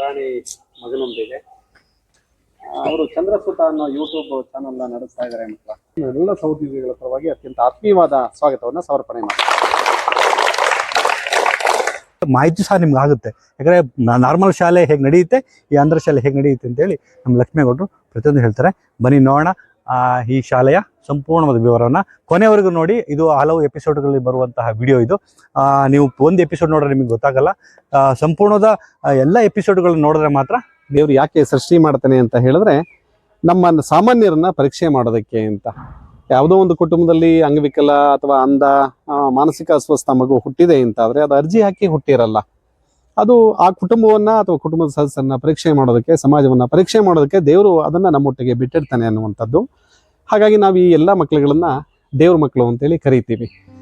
ಪುಟಾಣಿ ಮಗನೊಂದಿಗೆ. ಅವರು ಚಂದ್ರಸುತ ಅನ್ನೋ ಯೂಟ್ಯೂಬ್ ಚಾನಲ್ ನಡೆಸ್ತಾ ಇದ್ದಾರೆ ಮಕ್ಕಳ. ಎಲ್ಲ ಸಹೋದ್ಯೋಗಿಗಳ ಪರವಾಗಿ ಅತ್ಯಂತ ಆತ್ಮೀಯವಾದ ಸ್ವಾಗತವನ್ನ ಸಮರ್ಪಣೆ ಮಾಡ್ತಾರೆ ಮಾಹಿತಿ ಸಹ ನಿಮ್ಗೆ ಆಗುತ್ತೆ. ಯಾಕಂದ್ರೆ ನಾರ್ಮಲ್ ಶಾಲೆ ಹೇಗೆ ನಡೆಯುತ್ತೆ ಈ ಆಂಧ್ರ ಶಾಲೆ ಹೇಗೆ ನಡೆಯುತ್ತೆ ಅಂತೇಳಿ ನಮ್ಮ ಲಕ್ಷ್ಮೇಗೌಡರು ಪ್ರತಿಯೊಂದು ಹೇಳ್ತಾರೆ. ಬನ್ನಿ ನೋಡೋಣ. ಈ ಶಾಲೆಯ ಸಂಪೂರ್ಣವಾದ ವಿವರನ ಕೊನೆವರೆಗೂ ನೋಡಿ. ಇದು ಹಲವು ಎಪಿಸೋಡ್ಗಳಲ್ಲಿ ಬರುವಂತಹ ವಿಡಿಯೋ ಇದು. ಆ, ನೀವು ಒಂದು ಎಪಿಸೋಡ್ ನೋಡಿದ್ರೆ ನಿಮಗೆ ಗೊತ್ತಾಗಲ್ಲ. ಆ, ಸಂಪೂರ್ಣದ ಆ, ಎಲ್ಲ ಎಪಿಸೋಡ್ಗಳನ್ನ ನೋಡಿದ್ರೆ ಮಾತ್ರ ದೇವ್ರು ಯಾಕೆ ಸೃಷ್ಟಿ ಮಾಡ್ತಾನೆ ಅಂತ ಹೇಳಿದ್ರೆ ನಮ್ಮ ಸಾಮಾನ್ಯರನ್ನ ಪರೀಕ್ಷೆ ಮಾಡೋದಕ್ಕೆ ಅಂತ. ಯಾವುದೋ ಒಂದು ಕುಟುಂಬದಲ್ಲಿ ಅಂಗವಿಕಲ ಅಥವಾ ಅಂಧ ಮಾನಸಿಕ ಅಸ್ವಸ್ಥ ಮಗು ಹುಟ್ಟಿದೆ ಅಂತ ಆದ್ರೆ ಅದು ಅರ್ಜಿ ಹಾಕಿ ಹುಟ್ಟಿರಲ್ಲ. ಅದು ಆ ಕುಟುಂಬವನ್ನ ಅಥವಾ ಕುಟುಂಬದ ಸದಸ್ಯರನ್ನ ಪರೀಕ್ಷೆ ಮಾಡೋದಕ್ಕೆ, ಸಮಾಜವನ್ನ ಪರೀಕ್ಷೆ ಮಾಡೋದಕ್ಕೆ ದೇವರು ಅದನ್ನ ನಮ್ಮೊಟ್ಟಿಗೆ ಬಿಟ್ಟಿರ್ತಾನೆ ಅನ್ನುವಂಥದ್ದು. ಹಾಗಾಗಿ ನಾವು ಈ ಎಲ್ಲ ಮಕ್ಕಳುಗಳನ್ನ ದೇವ್ರ ಮಕ್ಕಳು ಅಂತೇಳಿ ಕರಿತೀವಿ.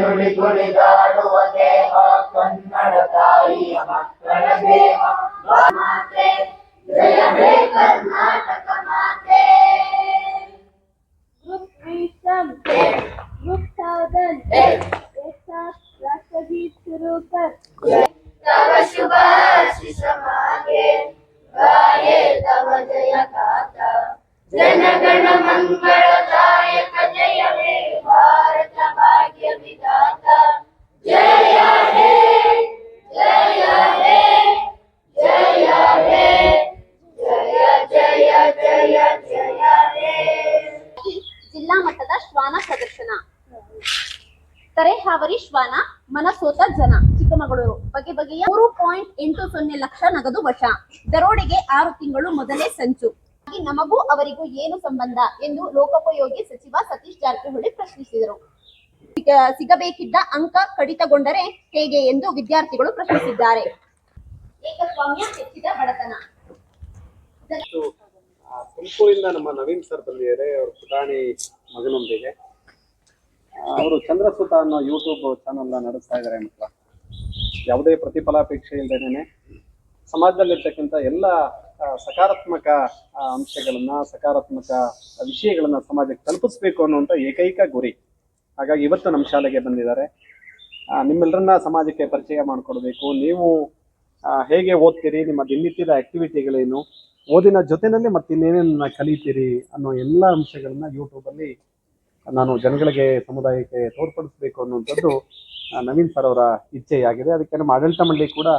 ನುಡಿ ಕುಣಿದಾಡುವ ದೇಹ ಕನ್ನಡ ತಾಯಿಯ ಮಕ್ಕಳ ದೇಹ ಮಾತೆ ಜಯ ಹೇ ಕರ್ನಾಟಕ ಮಾತೆ ग्रुप प्रीतम ग्रुप साधन एक साथ राष्ट्रगीत शुरू कर तव शुभाशिष मागे गाये तव जय गाथा जनगण मंगलदायक ಜಿಲ್ಲಾ ಮಟ್ಟದ ಶ್ವಾನ ಪ್ರದರ್ಶನ. ತರೆಹಾವರಿ ಶ್ವಾನ, ಮನಸೋತ ಜನ, ಚಿಕ್ಕಮಗಳೂರು. ಬಗೆ ಬಗೆಯ ಮೂರು ಪಾಯಿಂಟ್ ಎಂಟು ಸೊನ್ನೆ ಲಕ್ಷ ನಗದು ವಶ. ದರೋಡೆಗೆ ಆರು ತಿಂಗಳು ಮೊದಲೇ ಸಂಚು. ಹಾಗೆ ನಮಗೂ ಅವರಿಗೂ ಏನು ಸಂಬಂಧ ಎಂದು ಲೋಕೋಪಯೋಗಿ ಸಚಿವ ಸತೀಶ್ ಜಾರಕಿಹೊಳಿ ಪ್ರಶ್ನಿಸಿದರು. ಸಿಗ- ಸಿಗಬೇಕಿದ್ದ ಅಂಕ ಕಡಿತಗೊಂಡರೆ ಹೇಗೆ ಎಂದು ವಿದ್ಯಾರ್ಥಿಗಳು ಪ್ರಶ್ನಿಸಿದ್ದಾರೆ. ಏಕಸ್ವಾಮ್ಯ ಹೆಚ್ಚಿದ ಬಡತನ. ತುಮಕೂರಿಂದ ನಮ್ಮ ನವೀನ್ ಸರ್ ಬಂದಿದ್ದಾರೆ, ಅವರು ಪುಟಾಣಿ ಮಗನೊಂದಿಗೆ. ಅವರು ಚಂದ್ರಸುತ ಅನ್ನೋ ಯೂಟ್ಯೂಬ್ ಚಾನಲ್ ನಡೆಸ್ತಾ ಇದ್ದಾರೆ ಮಕ್ಕಳ. ಯಾವುದೇ ಪ್ರತಿಫಲಾಪೇಕ್ಷೆ ಇಲ್ಲದೇನೆ ಸಮಾಜದಲ್ಲಿರ್ತಕ್ಕಂಥ ಎಲ್ಲ ಸಕಾರಾತ್ಮಕ ಅಂಶಗಳನ್ನ, ಸಕಾರಾತ್ಮಕ ವಿಷಯಗಳನ್ನ ಸಮಾಜಕ್ಕೆ ತಲುಪಿಸ್ಬೇಕು ಅನ್ನುವಂಥ ಏಕೈಕ ಗುರಿ. ಹಾಗಾಗಿ ಇವತ್ತು ನಮ್ಮ ಶಾಲೆಗೆ ಬಂದಿದ್ದಾರೆ. ನಿಮ್ಮೆಲ್ಲರನ್ನ ಸಮಾಜಕ್ಕೆ ಪರಿಚಯ ಮಾಡಿಕೊಡ್ಬೇಕು. ನೀವು ಹೇಗೆ ಓದ್ತೀರಿ, ನಿಮ್ಮ ದಿನನಿತ್ಯದ ಆಕ್ಟಿವಿಟಿಗಳೇನು ಓದಿನ ಜೊತೆನಲ್ಲಿ ಮತ್ತೆ ಕಲಿತೀರಿ ಅನ್ನೋ ಎಲ್ಲ ಅಂಶಗಳನ್ನ ಯೂಟ್ಯೂಬಲ್ಲಿ ನಾನು ಜನಗಳಿಗೆ, ಸಮುದಾಯಕ್ಕೆ ತೋರ್ಪಡಿಸ್ಬೇಕು ಅನ್ನುವಂಥದ್ದು ನವೀನ್ ಸರ್ ಅವರ ಇಚ್ಛೆಯಾಗಿದೆ. ಅದಕ್ಕೆ ನಮ್ಮ ಆಡಳಿತ ಮಂಡಳಿ ಕೂಡ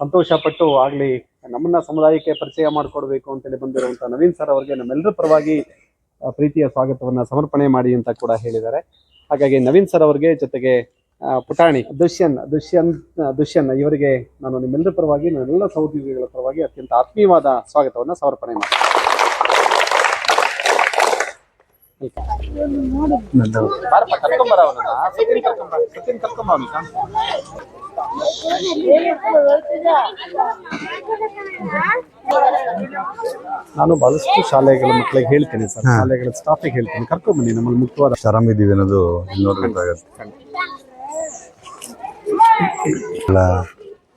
ಸಂತೋಷಪಟ್ಟು ಸಂತೋಷ ಪಟ್ಟು ಆಗಲಿ ನಮ್ಮನ್ನ ಸಮುದಾಯಕ್ಕೆ ಪರಿಚಯ ಮಾಡಿಕೊಡ್ಬೇಕು ಅಂತೇಳಿ ಬಂದಿರುವಂತಹ ನವೀನ್ ಸರ್ ಅವರಿಗೆ ನಮ್ಮೆಲ್ಲರ ಪರವಾಗಿ ಪ್ರೀತಿಯ ಸ್ವಾಗತವನ್ನ ಸಮರ್ಪಣೆ ಮಾಡಿ ಅಂತ ಕೂಡ ಹೇಳಿದ್ದಾರೆ. ಹಾಗಾಗಿ ನವೀನ್ ಸರ್ ಅವರಿಗೆ ಜೊತೆಗೆ ಪುಟಾಣಿ, ದುಷ್ಯನ್ ದುಷ್ಯನ್ ದುಷ್ಯನ್ ಇವರಿಗೆ ನಾನು ನಿಮ್ಮೆಲ್ಲರ ಪರವಾಗಿ, ನನ್ನೆಲ್ಲ ಸಹೋದ್ಯೋಗಿಗಳ ಪರವಾಗಿ ಅತ್ಯಂತ ಆತ್ಮೀಯವಾದ ಸ್ವಾಗತವನ್ನ ಸಮರ್ಪಣೆ ಮಾಡಿ ನಾನು ಬಹಳಷ್ಟು ಶಾಲೆಗಳ ಮಕ್ಕಳಿಗೆ ಹೇಳ್ತೇನೆ ಸರ್. ಶಾಲೆಗಳ ಸ್ಟಾಫಿಗೆ ಹೇಳ್ತೇನೆ. ಕರ್ಕೊಂಬನ್ನಿ ನಮ್ಮಲ್ಲಿ ಮುಖ್ಯವಾದ ಆರಾಮಿದ್ದೀವಿ ಅನ್ನೋದು ನೋಡ್ಬೇಕಾಗತ್ತೆ ಅಲ್ಲ?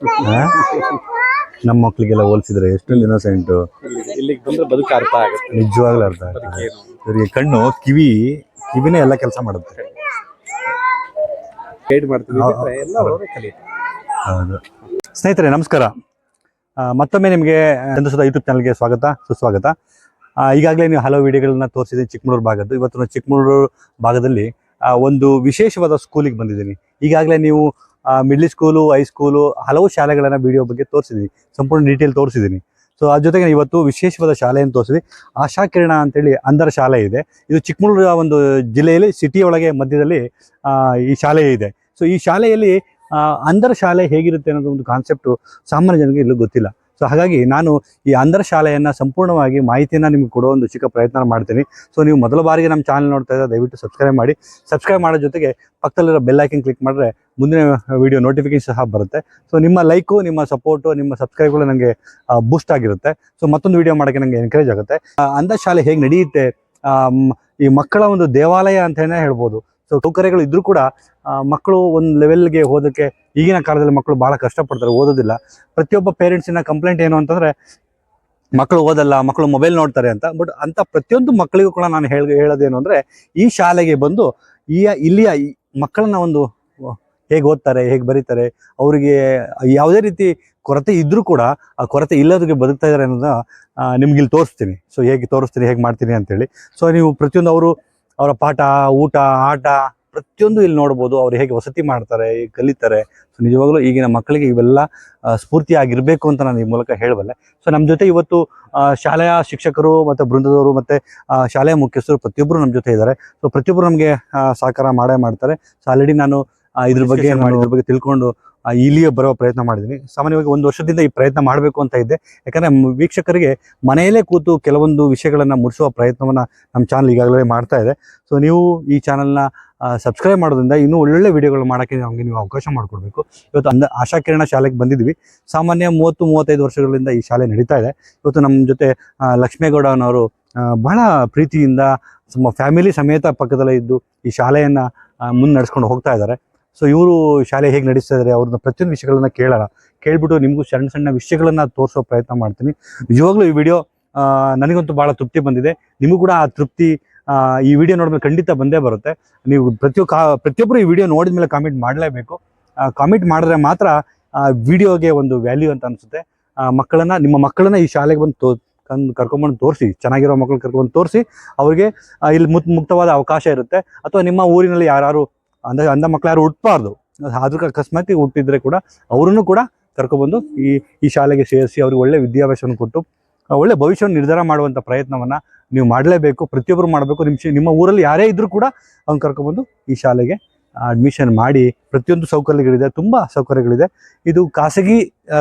ನಮ್ಮ ಮಕ್ಳಿಗೆಲ್ಲ ಹೋಲಿಸಿದ್ರೆ ಎಷ್ಟೊಂದು ಇನ್ನೋಸೆಂಟು ಇಲ್ಲಿಗೆ- ಇಲ್ಲಿಗೆ ಬಂದ್ರೆ ಬದುಕು ಅರ್ಥ ಆಗುತ್ತೆ. ನಿಜವಾಗ್ಲೂ ಅರ್ಥ ಆಗ್ತದೆ ಇವರಿಗೆ ಕಣ್ಣು ಕಿವಿ ಕಿವಿನೇ ಎಲ್ಲ ಕೆಲಸ ಮಾಡುತ್ತೆ. ಗೈಡ್ ಮಾಡ್ತೀವಿ ಬಿಟ್ರೆ ಎಲ್ಲ ಅವರವರೇ ಕಲಿಯುತ್ತೆ. ಹೌದು. ಸ್ನೇಹಿತರೆ ನಮಸ್ಕಾರ. ಆ, ಮತ್ತೊಮ್ಮೆ ನಿಮಗೆ ಚಂದ್ರಸುಧ ಯೂಟ್ಯೂಬ್ ಚಾನಲ್ಗೆ ಸ್ವಾಗತ ಸುಸ್ವಾಗತ. ಆ, ಈಗಾಗಲೇ ನೀವು ಹಲವು ವಿಡಿಯೋಗಳನ್ನ ತೋರಿಸಿದ್ದೀನಿ ಚಿಕ್ಕಮಗಳೂರು ಭಾಗದ್ದು. ಇವತ್ತು ನಾನು ಚಿಕ್ಕಮಗಳೂರು ಭಾಗದಲ್ಲಿ ಆ, ಒಂದು ವಿಶೇಷವಾದ ಸ್ಕೂಲಿಗೆ ಬಂದಿದ್ದೀನಿ. ಈಗಾಗಲೇ ನೀವು ಮಿಡ್ಲ್ ಸ್ಕೂಲು ಹೈಸ್ಕೂಲು ಹಲವು ಶಾಲೆಗಳನ್ನ ವಿಡಿಯೋ ಬಗ್ಗೆ ತೋರಿಸಿದ್ದೀನಿ ಸಂಪೂರ್ಣ ಡೀಟೇಲ್ ತೋರಿಸಿದ್ದೀನಿ ಸೊ ಅದ್ರ ಜೊತೆಗೆ ಇವತ್ತು ವಿಶೇಷವಾದ ಶಾಲೆಯನ್ನು ತೋರಿಸಿದ್ವಿ ಆಶಾ ಕಿರಣ ಅಂತೇಳಿ ಅಂಧರ ಶಾಲೆ ಇದೆ. ಇದು ಚಿಕ್ಕಮಗಳೂರು ಒಂದು ಜಿಲ್ಲೆಯಲ್ಲಿ ಸಿಟಿ ಒಳಗೆ ಮಧ್ಯದಲ್ಲಿ ಈ ಶಾಲೆ ಇದೆ. ಸೊ ಈ ಶಾಲೆಯಲ್ಲಿ ಅಂಧರ ಶಾಲೆ ಹೇಗಿರುತ್ತೆ ಅನ್ನೋದು ಒಂದು ಕಾನ್ಸೆಪ್ಟು ಸಾಮಾನ್ಯ ಜನರಿಗೆ ಇಲ್ಲೂ ಗೊತ್ತಿಲ್ಲ. ಸೊ ಹಾಗಾಗಿ ನಾನು ಈ ಅಂಧರ ಶಾಲೆಯನ್ನು ಸಂಪೂರ್ಣವಾಗಿ ಮಾಹಿತಿಯನ್ನು ನಿಮಗೆ ಕೊಡೋ ಒಂದು ಚಿಕ್ಕ ಪ್ರಯತ್ನ ಮಾಡ್ತೀನಿ. ಸೊ ನೀವು ಮೊದಲ ಬಾರಿಗೆ ನಮ್ಮ ಚಾನಲ್ ನೋಡ್ತಾ ಇದ್ದರೆ ದಯವಿಟ್ಟು ಸಬ್ಸ್ಕ್ರೈಬ್ ಮಾಡಿ. ಸಬ್ಸ್ಕ್ರೈಬ್ ಮಾಡೋ ಜೊತೆಗೆ ಪಕ್ಕದಲ್ಲಿರೋ ಬೆಲ್ ಐಕನ್ ಕ್ಲಿಕ್ ಮಾಡಿದ್ರೆ ಮುಂದಿನ ವಿಡಿಯೋ ನೋಟಿಫಿಕೇಶನ್ ಸಹ ಬರುತ್ತೆ. ಸೊ ನಿಮ್ಮ ಲೈಕು ನಿಮ್ಮ ಸಪೋರ್ಟು ನಿಮ್ಮ ಸಬ್ಸ್ಕ್ರೈಬ್ಗಳು ನನಗೆ ಬೂಸ್ಟ್ ಆಗಿರುತ್ತೆ. ಸೊ ಮತ್ತೊಂದು ವಿಡಿಯೋ ಮಾಡೋಕ್ಕೆ ನನಗೆ ಎನ್ಕರೇಜ್ ಆಗುತ್ತೆ. ಅಂಧ ಶಾಲೆ ಹೇಗೆ ನಡೆಯುತ್ತೆ? ಈ ಮಕ್ಕಳ ಒಂದು ದೇವಾಲಯ ಅಂತಲೇ ಹೇಳ್ಬೋದು. ಸೊ ಸೌಕರ್ಯಗಳು ಇದ್ರೂ ಕೂಡ ಮಕ್ಕಳು ಒಂದು ಲೆವೆಲ್ಗೆ ಓದೋಕ್ಕೆ ಈಗಿನ ಕಾಲದಲ್ಲಿ ಮಕ್ಕಳು ಭಾಳ ಕಷ್ಟಪಡ್ತಾರೆ, ಓದೋದಿಲ್ಲ. ಪ್ರತಿಯೊಬ್ಬ ಪೇರೆಂಟ್ಸಿನ ಕಂಪ್ಲೇಂಟ್ ಏನು ಅಂತಂದರೆ, ಮಕ್ಕಳು ಓದಲ್ಲ, ಮಕ್ಕಳು ಮೊಬೈಲ್ ನೋಡ್ತಾರೆ ಅಂತ. ಬಟ್ ಅಂತ ಪ್ರತಿಯೊಂದು ಮಕ್ಕಳಿಗೂ ಕೂಡ ನಾನು ಹೇಳ, ಹೇಳೋದೇನು ಅಂದರೆ, ಈ ಶಾಲೆಗೆ ಬಂದು, ಈ, ಇಲ್ಲಿಯ ಮಕ್ಕಳನ್ನ ಒಂದು ಹೇಗೆ ಓದ್ತಾರೆ, ಹೇಗೆ ಬರೀತಾರೆ, ಅವರಿಗೆ ಯಾವುದೇ ರೀತಿ ಕೊರತೆ ಇದ್ದರೂ ಕೂಡ ಆ ಕೊರತೆ ಇಲ್ಲದಕ್ಕೆ ಬದುಕ್ತಾ ಇದ್ದಾರೆ ಅನ್ನೋದನ್ನ ನಿಮ್ಗೆ ಇಲ್ಲಿ ತೋರಿಸ್ತೀನಿ. ಸೊ ಹೇಗೆ ತೋರಿಸ್ತೀನಿ ಹೇಗೆ ಮಾಡ್ತೀನಿ ಅಂತೇಳಿ. ಸೊ ನೀವು ಪ್ರತಿಯೊಂದು ಅವರು, ಅವರ ಪಾಠ, ಊಟ, ಆಟ ಪ್ರತಿಯೊಂದು ಇಲ್ಲಿ ನೋಡ್ಬೋದು. ಅವ್ರು ಹೇಗೆ ವಸತಿ ಮಾಡ್ತಾರೆ, ಹೇಗೆ ಕಲಿತಾರೆ. ಸೊ ನಿಜವಾಗ್ಲೂ ಈಗಿನ ಮಕ್ಕಳಿಗೆ ಇವೆಲ್ಲ ಸ್ಫೂರ್ತಿಯಾಗಿರಬೇಕು ಅಂತ ನಾನು ಈ ಮೂಲಕ ಹೇಳಬಲ್ಲೆ. ಸೊ ನಮ್ಮ ಜೊತೆ ಇವತ್ತು ಶಾಲೆಯ ಶಿಕ್ಷಕರು ಮತ್ತು ಬೃಂದದವರು ಮತ್ತು ಶಾಲೆಯ ಮುಖ್ಯಸ್ಥರು ಪ್ರತಿಯೊಬ್ಬರು ನಮ್ಮ ಜೊತೆ ಇದ್ದಾರೆ. ಸೊ ಪ್ರತಿಯೊಬ್ಬರು ನಮಗೆ ಸಹಕಾರ ಮಾಡೇ ಮಾಡ್ತಾರೆ. ಸೊ ಆಲ್ರೆಡಿ ನಾನು ಇದ್ರ ಬಗ್ಗೆ ನಾನು ಇದ್ರ ಬಗ್ಗೆ ತಿಳ್ಕೊಂಡು ಇಲ್ಲಿಯೇ ಬರೋ ಪ್ರಯತ್ನ ಮಾಡಿದ್ದೀನಿ ಸಾಮಾನ್ಯವಾಗಿ ಒಂದು ವರ್ಷದಿಂದ ಈ ಪ್ರಯತ್ನ ಮಾಡಬೇಕು ಅಂತ ಇದ್ದೆ. ಯಾಕಂದರೆ ವೀಕ್ಷಕರಿಗೆ ಮನೆಯಲ್ಲೇ ಕೂತು ಕೆಲವೊಂದು ವಿಷಯಗಳನ್ನು ಮುಡಿಸುವ ಪ್ರಯತ್ನವನ್ನು ನಮ್ಮ ಚಾನಲ್ ಈಗಾಗಲೇ ಮಾಡ್ತಾ ಇದೆ. ಸೊ ನೀವು ಈ ಚಾನಲ್ನ ಸಬ್ಸ್ಕ್ರೈಬ್ ಮಾಡೋದ್ರಿಂದ ಇನ್ನೂ ಒಳ್ಳೊಳ್ಳೆ ವಿಡಿಯೋಗಳು ಮಾಡೋಕ್ಕೆ ನಮಗೆ ನೀವು ಅವಕಾಶ ಮಾಡಿಕೊಡ್ಬೇಕು. ಇವತ್ತು ಅಂದ ಆಶಾಕಿರಣ ಶಾಲೆಗೆ ಬಂದಿದ್ವಿ. ಸಾಮಾನ್ಯ ಮೂವತ್ತು ಮೂವತ್ತೈದು ವರ್ಷಗಳಿಂದ ಈ ಶಾಲೆ ನಡೀತಾ ಇದೆ. ಇವತ್ತು ನಮ್ಮ ಜೊತೆ ಲಕ್ಷ್ಮೇಗೌಡ ಅನ್ನೋರು ಬಹಳ ಪ್ರೀತಿಯಿಂದ ನಮ್ಮ ಫ್ಯಾಮಿಲಿ ಸಮೇತ ಪಕ್ಕದಲ್ಲೇ ಇದ್ದು ಈ ಶಾಲೆಯನ್ನು ಮುನ್ನಡೆಸ್ಕೊಂಡು ಹೋಗ್ತಾ ಇದ್ದಾರೆ. ಸೊ ಇವರು ಶಾಲೆ ಹೇಗೆ ನಡೆಸ್ತಾ ಇದ್ದಾರೆ ಅವ್ರನ್ನ ಪ್ರತಿಯೊಂದು ವಿಷಯಗಳನ್ನ ಕೇಳೋಣ ಕೇಳ್ಬಿಟ್ಟು ನಿಮಗೂ ಸಣ್ಣ ಸಣ್ಣ ವಿಷಯಗಳನ್ನ ತೋರಿಸೋ ಪ್ರಯತ್ನ ಮಾಡ್ತೀನಿ. ನಿಜವಾಗ್ಲೂ ಈ ವಿಡಿಯೋ ನನಗಂತೂ ಭಾಳ ತೃಪ್ತಿ ಬಂದಿದೆ. ನಿಮಗೂ ಕೂಡ ಆ ತೃಪ್ತಿ ಈ ವಿಡಿಯೋ ನೋಡಿದ್ರೆ ಖಂಡಿತ ಬಂದೇ ಬರುತ್ತೆ. ನೀವು ಪ್ರತಿಯೊ ಪ್ರತಿಯೊಬ್ಬರು ಈ ವಿಡಿಯೋ ನೋಡಿದ ಮೇಲೆ ಕಾಮೆಂಟ್ ಮಾಡಲೇಬೇಕು. ಕಾಮೆಂಟ್ ಮಾಡಿದ್ರೆ ಮಾತ್ರ, ಆ, ವಿಡಿಯೋಗೆ ಒಂದು ವ್ಯಾಲ್ಯೂ ಅಂತ ಅನಿಸುತ್ತೆ. ಮಕ್ಕಳನ್ನ, ನಿಮ್ಮ ಮಕ್ಕಳನ್ನ ಈ ಶಾಲೆಗೆ ಬಂದು ತೋ ಕಂದು ಕರ್ಕೊಂಬಂದು ತೋರಿಸಿ. ಚೆನ್ನಾಗಿರೋ ಮಕ್ಕಳು ಕರ್ಕೊಂಡು ತೋರಿಸಿ. ಅವ್ರಿಗೆ ಇಲ್ಲಿ ಮುಕ್ತವಾದ ಅವಕಾಶ ಇರುತ್ತೆ. ಅಥವಾ ನಿಮ್ಮ ಊರಿನಲ್ಲಿ ಯಾರು ಅಂದ ಅಂಧ ಮಕ್ಕಳು ಯಾರು ಹುಟ್ಟಬಾರ್ದು ಆದ್ರೂ ಅಕಸ್ಮಾತ್ ಹುಟ್ಟಿದ್ರೆ ಕೂಡ ಅವರನ್ನು ಕೂಡ ಕರ್ಕೊಬಂದು ಈ ಈ ಶಾಲೆಗೆ ಸೇರಿಸಿ ಅವ್ರಿಗೆ ಒಳ್ಳೆ ವಿದ್ಯಾಭ್ಯಾಸವನ್ನು ಕೊಟ್ಟು ಒಳ್ಳೆ ಭವಿಷ್ಯವನ್ನು ನಿರ್ಧಾರ ಮಾಡುವಂಥ ಪ್ರಯತ್ನವನ್ನು ನೀವು ಮಾಡಲೇಬೇಕು, ಪ್ರತಿಯೊಬ್ಬರು ಮಾಡಬೇಕು. ನಿಮ್ಮ ನಿಮ್ಮ ಊರಲ್ಲಿ ಯಾರೇ ಇದ್ದರೂ ಕೂಡ ಅವ್ನು ಕರ್ಕೊಬಂದು ಈ ಶಾಲೆಗೆ ಅಡ್ಮಿಷನ್ ಮಾಡಿ ಪ್ರತಿಯೊಂದು ಸೌಕರ್ಯಗಳಿದೆ, ತುಂಬ ಸೌಕರ್ಯಗಳಿದೆ. ಇದು ಖಾಸಗಿ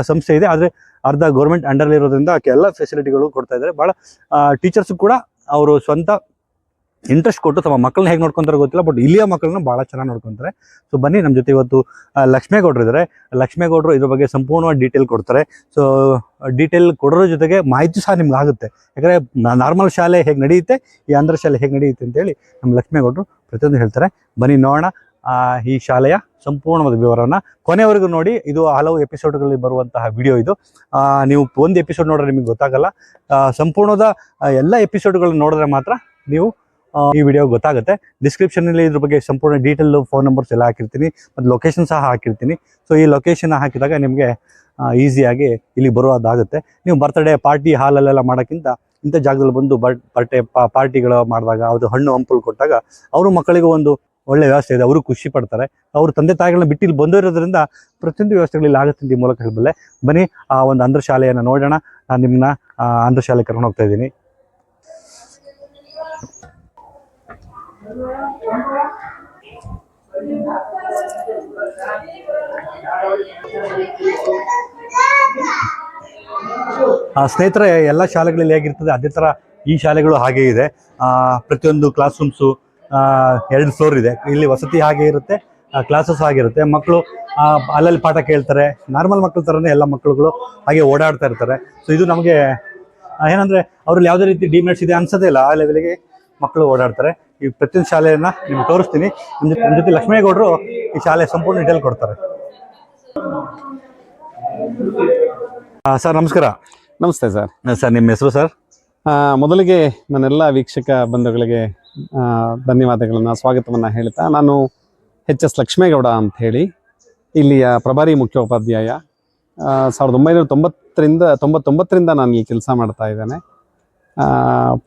ಸಂಸ್ಥೆ ಇದೆ, ಆದರೆ ಅರ್ಧ ಗೌರ್ಮೆಂಟ್ ಅಂಡರ್ಲಿರೋದ್ರಿಂದ ಎಲ್ಲ ಫೆಸಿಲಿಟಿಗಳು ಕೊಡ್ತಾ ಇದ್ದಾರೆ ಭಾಳ ಟೀಚರ್ಸ್ ಕೂಡ ಅವರು ಸ್ವಂತ ಇಂಟ್ರೆಸ್ಟ್ ಕೊಟ್ಟು ತಮ್ಮ ಮಕ್ಕಳನ್ನ ಹೇಗೆ ನೋಡ್ಕೊಂತಾರೆ ಗೊತ್ತಿಲ್ಲ ಬಟ್ ಇಲ್ಲಿಯ ಮಕ್ಕಳನ್ನ ಭಾಳ ಚೆನ್ನಾಗಿ ನೋಡ್ಕೊಂತಾರೆ. ಸೊ ಬನ್ನಿ ನಮ್ಮ ಜೊತೆ ಇವತ್ತು ಲಕ್ಷ್ಮೇಗೌಡರು ಇದ್ದಾರೆ ಲಕ್ಷ್ಮೇಗೌಡರು ಇದ್ರ ಬಗ್ಗೆ ಸಂಪೂರ್ಣವಾಗಿ ಡೀಟೇಲ್ ಕೊಡ್ತಾರೆ. ಸೊ ಡೀಟೇಲ್ ಕೊಡೋದ್ರ ಜೊತೆಗೆ ಮಾಹಿತಿ ಸಹ ನಿಮ್ಗೆ ಆಗುತ್ತೆ. ಯಾಕಂದರೆ ನಾರ್ಮಲ್ ಶಾಲೆ ಹೇಗೆ ನಡೆಯುತ್ತೆ, ಈ ಆಂಧ್ರ ಶಾಲೆ ಹೇಗೆ ನಡೆಯುತ್ತೆ ಅಂತೇಳಿ ನಮ್ಮ ಲಕ್ಷ್ಮೇಗೌಡರು ಪ್ರತಿಯೊಂದು ಹೇಳ್ತಾರೆ. ಬನ್ನಿ ನೋಡೋಣ ಈ ಶಾಲೆಯ ಸಂಪೂರ್ಣವಾದ ವಿವರನ. ಕೊನೆವರೆಗೂ ನೋಡಿ, ಇದು ಹಲವು ಎಪಿಸೋಡ್ಗಳಲ್ಲಿ ಬರುವಂತಹ ವಿಡಿಯೋ ಇದು. ನೀವು ಒಂದು ಎಪಿಸೋಡ್ ನೋಡಿದ್ರೆ ನಿಮಗೆ ಗೊತ್ತಾಗಲ್ಲ. ಸಂಪೂರ್ಣದ ಎಲ್ಲ ಎಪಿಸೋಡ್ಗಳನ್ನ ನೋಡಿದ್ರೆ ಮಾತ್ರ ನೀವು ಈ ವಿಡಿಯೋ ಗೊತ್ತಾಗುತ್ತೆ. ಡಿಸ್ಕ್ರಿಪ್ಷನಲ್ಲಿ ಇದ್ರ ಬಗ್ಗೆ ಸಂಪೂರ್ಣ ಡೀಟೇಲ್ ಫೋನ್ ನಂಬರ್ಸ್ ಎಲ್ಲ ಹಾಕಿರ್ತೀನಿ. ಮತ್ತು ಲೊಕೇಶನ್ ಸಹ ಹಾಕಿರ್ತೀನಿ. ಸೊ ಈ ಲೊಕೇಶನ್ ಹಾಕಿದಾಗ ನಿಮಗೆ ಈಸಿಯಾಗಿ ಇಲ್ಲಿ ಬರೋದಾಗುತ್ತೆ ನೀವು ಬರ್ತ್ಡೇ ಪಾರ್ಟಿ ಹಾಲಲ್ಲೆಲ್ಲ ಮಾಡೋಕ್ಕಿಂತ ಇಂಥ ಜಾಗದಲ್ಲಿ ಬಂದು ಬರ್ ಪಾರ್ಟಿಗಳು ಮಾಡಿದಾಗ ಅದು ಹಣ್ಣು ಹಂಪಲು ಕೊಟ್ಟಾಗ ಅವರು ಮಕ್ಕಳಿಗೂ ಒಂದು ಒಳ್ಳೆ ವ್ಯವಸ್ಥೆ ಇದೆ. ಅವರು ಖುಷಿ ಪಡ್ತಾರೆ. ಅವ್ರ ತಂದೆ ತಾಯಿಗಳನ್ನ ಬಿಟ್ಟು ಇಲ್ಲಿ ಬಂದಿರೋದ್ರಿಂದ ಪ್ರತಿಯೊಂದು ವ್ಯವಸ್ಥೆಗಳು ಇಲ್ಲಿ ಆಗುತ್ತೆ ಈ ಮೂಲಕ ಹೇಳಬಲ್ಲೆ. ಬನ್ನಿ, ಆ ಒಂದು ಅಂಧರ ಶಾಲೆಯನ್ನು ನೋಡೋಣ. ನಾನು ನಿಮ್ಮನ್ನ ಅಂಧರ ಶಾಲೆ ಕರ್ಕೊಂಡು ಹೋಗ್ತಾ ಇದ್ದೀನಿ. ಸ್ನೇಹಿತರೆ, ಎಲ್ಲ ಶಾಲೆಗಳಲ್ಲಿ ಹೇಗಿರ್ತದೆ, ಅದೇ ಥರ ಈ ಶಾಲೆಗಳು ಹಾಗೆ ಇದೆ. ಪ್ರತಿಯೊಂದು ಕ್ಲಾಸ್ ರೂಮ್ಸು ಎರಡು ಫ್ಲೋರ್ ಇದೆ. ಇಲ್ಲಿ ವಸತಿ ಹಾಗೆ ಇರುತ್ತೆ ಕ್ಲಾಸಸ್ ಆಗಿರುತ್ತೆ ಮಕ್ಕಳು ಅಲ್ಲಲ್ಲಿ ಪಾಠ ಕೇಳ್ತಾರೆ. ನಾರ್ಮಲ್ ಮಕ್ಕಳ ಥರನೇ ಎಲ್ಲ ಮಕ್ಕಳುಗಳು ಹಾಗೆ ಓಡಾಡ್ತಾ ಇರ್ತಾರೆ. ಸೊ ಇದು ನಮಗೆ ಏನಂದರೆ, ಅವ್ರಲ್ಲಿ ಯಾವುದೇ ರೀತಿ ಡಿಮೆರಿಟ್ಸ್ ಇದೆ ಅನ್ಸೋದೇ ಇಲ್ಲ. ಆ ಲೆವೆಲ್ಗೆ ಮಕ್ಕಳು ಓಡಾಡ್ತಾರೆ. ಈ ಪ್ರತಿಯೊಂದು ಶಾಲೆಯನ್ನ ನಿಮ್ಗೆ ತೋರಿಸ್ತೀನಿ. ನಮ್ಮ ಜೊತೆ ನಮ್ಮ ಜೊತೆ ಲಕ್ಷ್ಮೇಗೌಡರು ಈ ಶಾಲೆ ಸಂಪೂರ್ಣ ಡೀಟೇಲ್ ಕೊಡ್ತಾರೆ. ಸರ್ ನಮಸ್ಕಾರ. ನಮಸ್ತೆ ಸರ್. ಸರ್ ನಿಮ್ಮ ಹೆಸರು ಸರ್? ಆ, ಮೊದಲಿಗೆ ನನ್ನೆಲ್ಲ ವೀಕ್ಷಕ ಬಂಧುಗಳಿಗೆ ಧನ್ಯವಾದಗಳನ್ನು ಧನ್ಯವಾದಗಳನ್ನ ಸ್ವಾಗತವನ್ನ ಹೇಳ್ತಾ ನಾನು ಎಚ್ ಎಸ್ ಲಕ್ಷ್ಮೇಗೌಡ ಅಂತ ಹೇಳಿ ಇಲ್ಲಿಯ ಪ್ರಭಾರಿ ಮುಖ್ಯೋಪಾಧ್ಯಾಯ. ಸಾವಿರದ ಒಂಬೈನೂರ ತೊಂಬತ್ತರಿಂದ ತೊಂಬತ್ತೊಂಬತ್ತರಿಂದ ನಾನು ಇಲ್ಲಿ ಕೆಲಸ ಮಾಡ್ತಾ ಇದ್ದೇನೆ.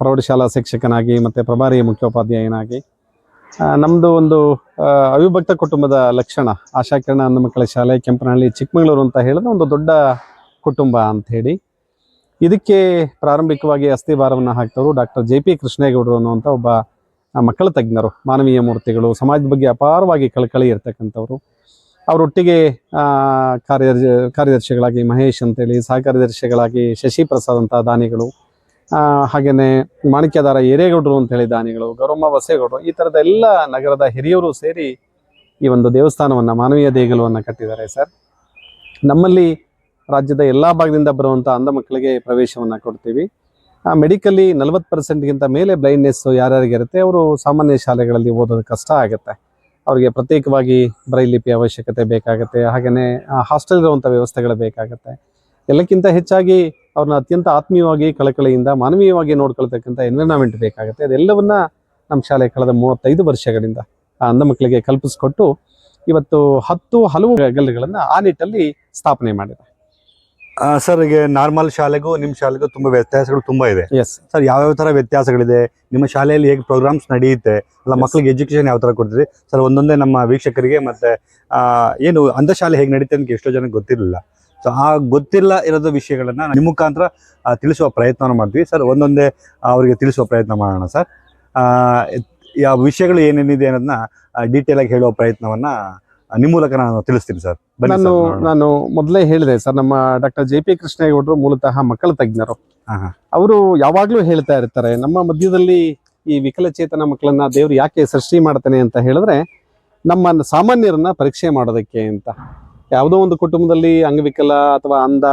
ಪ್ರೌಢಶಾಲಾ ಶಿಕ್ಷಕನಾಗಿ ಮತ್ತು ಪ್ರಭಾರಿ ಮುಖ್ಯೋಪಾಧ್ಯಾಯನಾಗಿ. ನಮ್ಮದು ಒಂದು ಅವಿಭಕ್ತ ಕುಟುಂಬದ ಲಕ್ಷಣ ಆಶಾಕಿರಣ ಅಂಧ ಮಕ್ಕಳ ಶಾಲೆ, ಕೆಂಪನಹಳ್ಳಿ, ಚಿಕ್ಕಮಗಳೂರು ಅಂತ ಹೇಳಿದ್ರೆ ಒಂದು ದೊಡ್ಡ ಕುಟುಂಬ ಅಂಥೇಳಿ ಇದಕ್ಕೆ ಪ್ರಾರಂಭಿಕವಾಗಿ ಅಸ್ಥಿಭಾರವನ್ನು ಹಾಕ್ತವರು ಡಾಕ್ಟರ್ ಜೆ ಪಿ ಕೃಷ್ಣೇಗೌಡರು ಅನ್ನುವಂಥ ಒಬ್ಬ ಮಕ್ಕಳ ತಜ್ಞರು, ಮಾನವೀಯ ಮೂರ್ತಿಗಳು, ಸಮಾಜದ ಬಗ್ಗೆ ಅಪಾರವಾಗಿ ಕಳಕಳಿ ಇರ್ತಕ್ಕಂಥವ್ರು. ಅವರೊಟ್ಟಿಗೆ ಕಾರ್ಯದರ್ಶಿ, ಕಾರ್ಯದರ್ಶಿಗಳಾಗಿ ಮಹೇಶ್ ಅಂತೇಳಿ, ಸಹ ಕಾರ್ಯದರ್ಶಿಗಳಾಗಿ ಶಶಿ ಪ್ರಸಾದ್ ಅಂತ ದಾನಿಗಳು ಆ, ಹಾಗೇನೆ ಮಾಣಿಕ್ಯದಾರ ಹಿರೇಗೌಡರು ಅಂತೇಳಿ ದಾನಿಗಳು ಗೌರಮ್ಮ ಬಸೇಗೌಡರು ಈ ಥರದ ಎಲ್ಲ ನಗರದ ಹಿರಿಯರು ಸೇರಿ ಈ ಒಂದು ದೇವಸ್ಥಾನವನ್ನು ಮಾನವೀಯ ದೇಗುಲವನ್ನು ಕಟ್ಟಿದ್ದಾರೆ ಸರ್. ನಮ್ಮಲ್ಲಿ ರಾಜ್ಯದ ಎಲ್ಲ ಭಾಗದಿಂದ ಬರುವಂಥ ಅಂಧ ಮಕ್ಕಳಿಗೆ ಪ್ರವೇಶವನ್ನು ಕೊಡ್ತೀವಿ. ಮೆಡಿಕಲಿ ನಲವತ್ತು ಪರ್ಸೆಂಟ್ಗಿಂತ ಮೇಲೆ ಬ್ಲೈಂಡ್ನೆಸ್ ಯಾರ್ಯಾರಿಗಿರುತ್ತೆ ಅವರು ಸಾಮಾನ್ಯ ಶಾಲೆಗಳಲ್ಲಿ ಓದೋದು ಕಷ್ಟ ಆಗುತ್ತೆ. ಅವರಿಗೆ ಪ್ರತ್ಯೇಕವಾಗಿ ಲಿಪಿ ಅವಶ್ಯಕತೆ ಬೇಕಾಗುತ್ತೆ ಹಾಗೆಯೇ ಹಾಸ್ಟೆಲ್ ಇರುವಂಥ ವ್ಯವಸ್ಥೆಗಳು ಬೇಕಾಗುತ್ತೆ. ಎಲ್ಲಕ್ಕಿಂತ ಹೆಚ್ಚಾಗಿ ಅವ್ರನ್ನ ಅತ್ಯಂತ ಆತ್ಮೀಯವಾಗಿ ಕಳಕಳಿಯಿಂದ ಮಾನವೀಯವಾಗಿ ನೋಡ್ಕೊಳ್ತಕ್ಕಂಥ ಎನ್ವಿರಾನ್ಮೆಂಟ್ ಬೇಕಾಗುತ್ತೆ. ಅದೆಲ್ಲವನ್ನ ನಮ್ಮ ಶಾಲೆ ಕಳೆದ ಮೂವತ್ತೈದು ವರ್ಷಗಳಿಂದ ಆ ಅಂಧ ಮಕ್ಕಳಿಗೆ ಕಲ್ಪಿಸ್ಕೊಟ್ಟು ಇವತ್ತು ಹತ್ತು ಹಲವು ಗಲ್ಲುಗಳನ್ನು ಆ ನಿಟ್ಟಲ್ಲಿ ಸ್ಥಾಪನೆ ಮಾಡಿದೆ. ಸರ್ ಈಗ ನಾರ್ಮಲ್ ಶಾಲೆಗೂ ನಿಮ್ಮ ಶಾಲೆಗೂ ತುಂಬಾ ವ್ಯತ್ಯಾಸಗಳು ತುಂಬಾ ಇದೆ. ಎಸ್ ಸರ್ ಯಾವ್ಯಾವ ತರ ವ್ಯತ್ಯಾಸಗಳಿದೆ? ನಿಮ್ಮ ಶಾಲೆಯಲ್ಲಿ ಹೇಗೆ ಪ್ರೋಗ್ರಾಮ್ಸ್ ನಡೆಯುತ್ತೆ? ಅಲ್ಲ. ಮಕ್ಕಳಿಗೆ ಎಜುಕೇಶನ್ ಯಾವ ತರ ಕೊಡ್ತೀರಿ? ಸರ್ ಒಂದೊಂದೇ ನಮ್ಮ ವೀಕ್ಷಕರಿಗೆ ಮತ್ತೆ ಏನು ಅಂಧ ಶಾಲೆ ಹೇಗೆ ನಡೀತೆ ಅಂತ ಎಷ್ಟೋ ಜನಕ್ಕೆ ಗೊತ್ತಿರಲಿಲ್ಲ. ಸೊ ಆ ಗೊತ್ತಿಲ್ಲ ಇರೋದ ವಿಷಯಗಳನ್ನ ನಿಮ್ಮ ಮುಖಾಂತರ ತಿಳಿಸುವ ಪ್ರಯತ್ನವನ್ನು ಮಾಡ್ತೀವಿ. ಸರ್ ಒಂದೊಂದೇ ಅವರಿಗೆ ತಿಳಿಸುವ ಪ್ರಯತ್ನ ಮಾಡೋಣ ಸರ್. ಆ, ಯಾವ ವಿಷಯಗಳು ಏನೇನಿದೆ ಅನ್ನೋದನ್ನ ಡೀಟೇಲ್ ಆಗಿ ಹೇಳುವ ಪ್ರಯತ್ನವನ್ನ ನಿಮ್ಮ ಮೂಲಕ ನಾನು ತಿಳಿಸ್ತೀನಿ ಸರ್. ನಾನು ನಾನು ಮೊದಲೇ ಹೇಳಿದೆ ಸರ್ ನಮ್ಮ ಡಾಕ್ಟರ್ ಜೆ ಪಿ ಕೃಷ್ಣೇಗೌಡರು ಮೂಲತಃ ಮಕ್ಕಳ ತಜ್ಞರು. ಅವರು ಯಾವಾಗಲೂ ಹೇಳ್ತಾ ಇರ್ತಾರೆ ನಮ್ಮ ಮಧ್ಯದಲ್ಲಿ ಈ ವಿಕಲಚೇತನ ಮಕ್ಕಳನ್ನ ದೇವ್ರು ಯಾಕೆ ಸೃಷ್ಟಿ ಮಾಡ್ತಾನೆ ಅಂತ ಹೇಳಿದ್ರೆ ನಮ್ಮ ಸಾಮಾನ್ಯರನ್ನ ಪರೀಕ್ಷೆ ಮಾಡೋದಕ್ಕೆ ಅಂತ. ಯಾವುದೋ ಒಂದು ಕುಟುಂಬದಲ್ಲಿ ಅಂಗವಿಕಲ ಅಥವಾ ಅಂಧ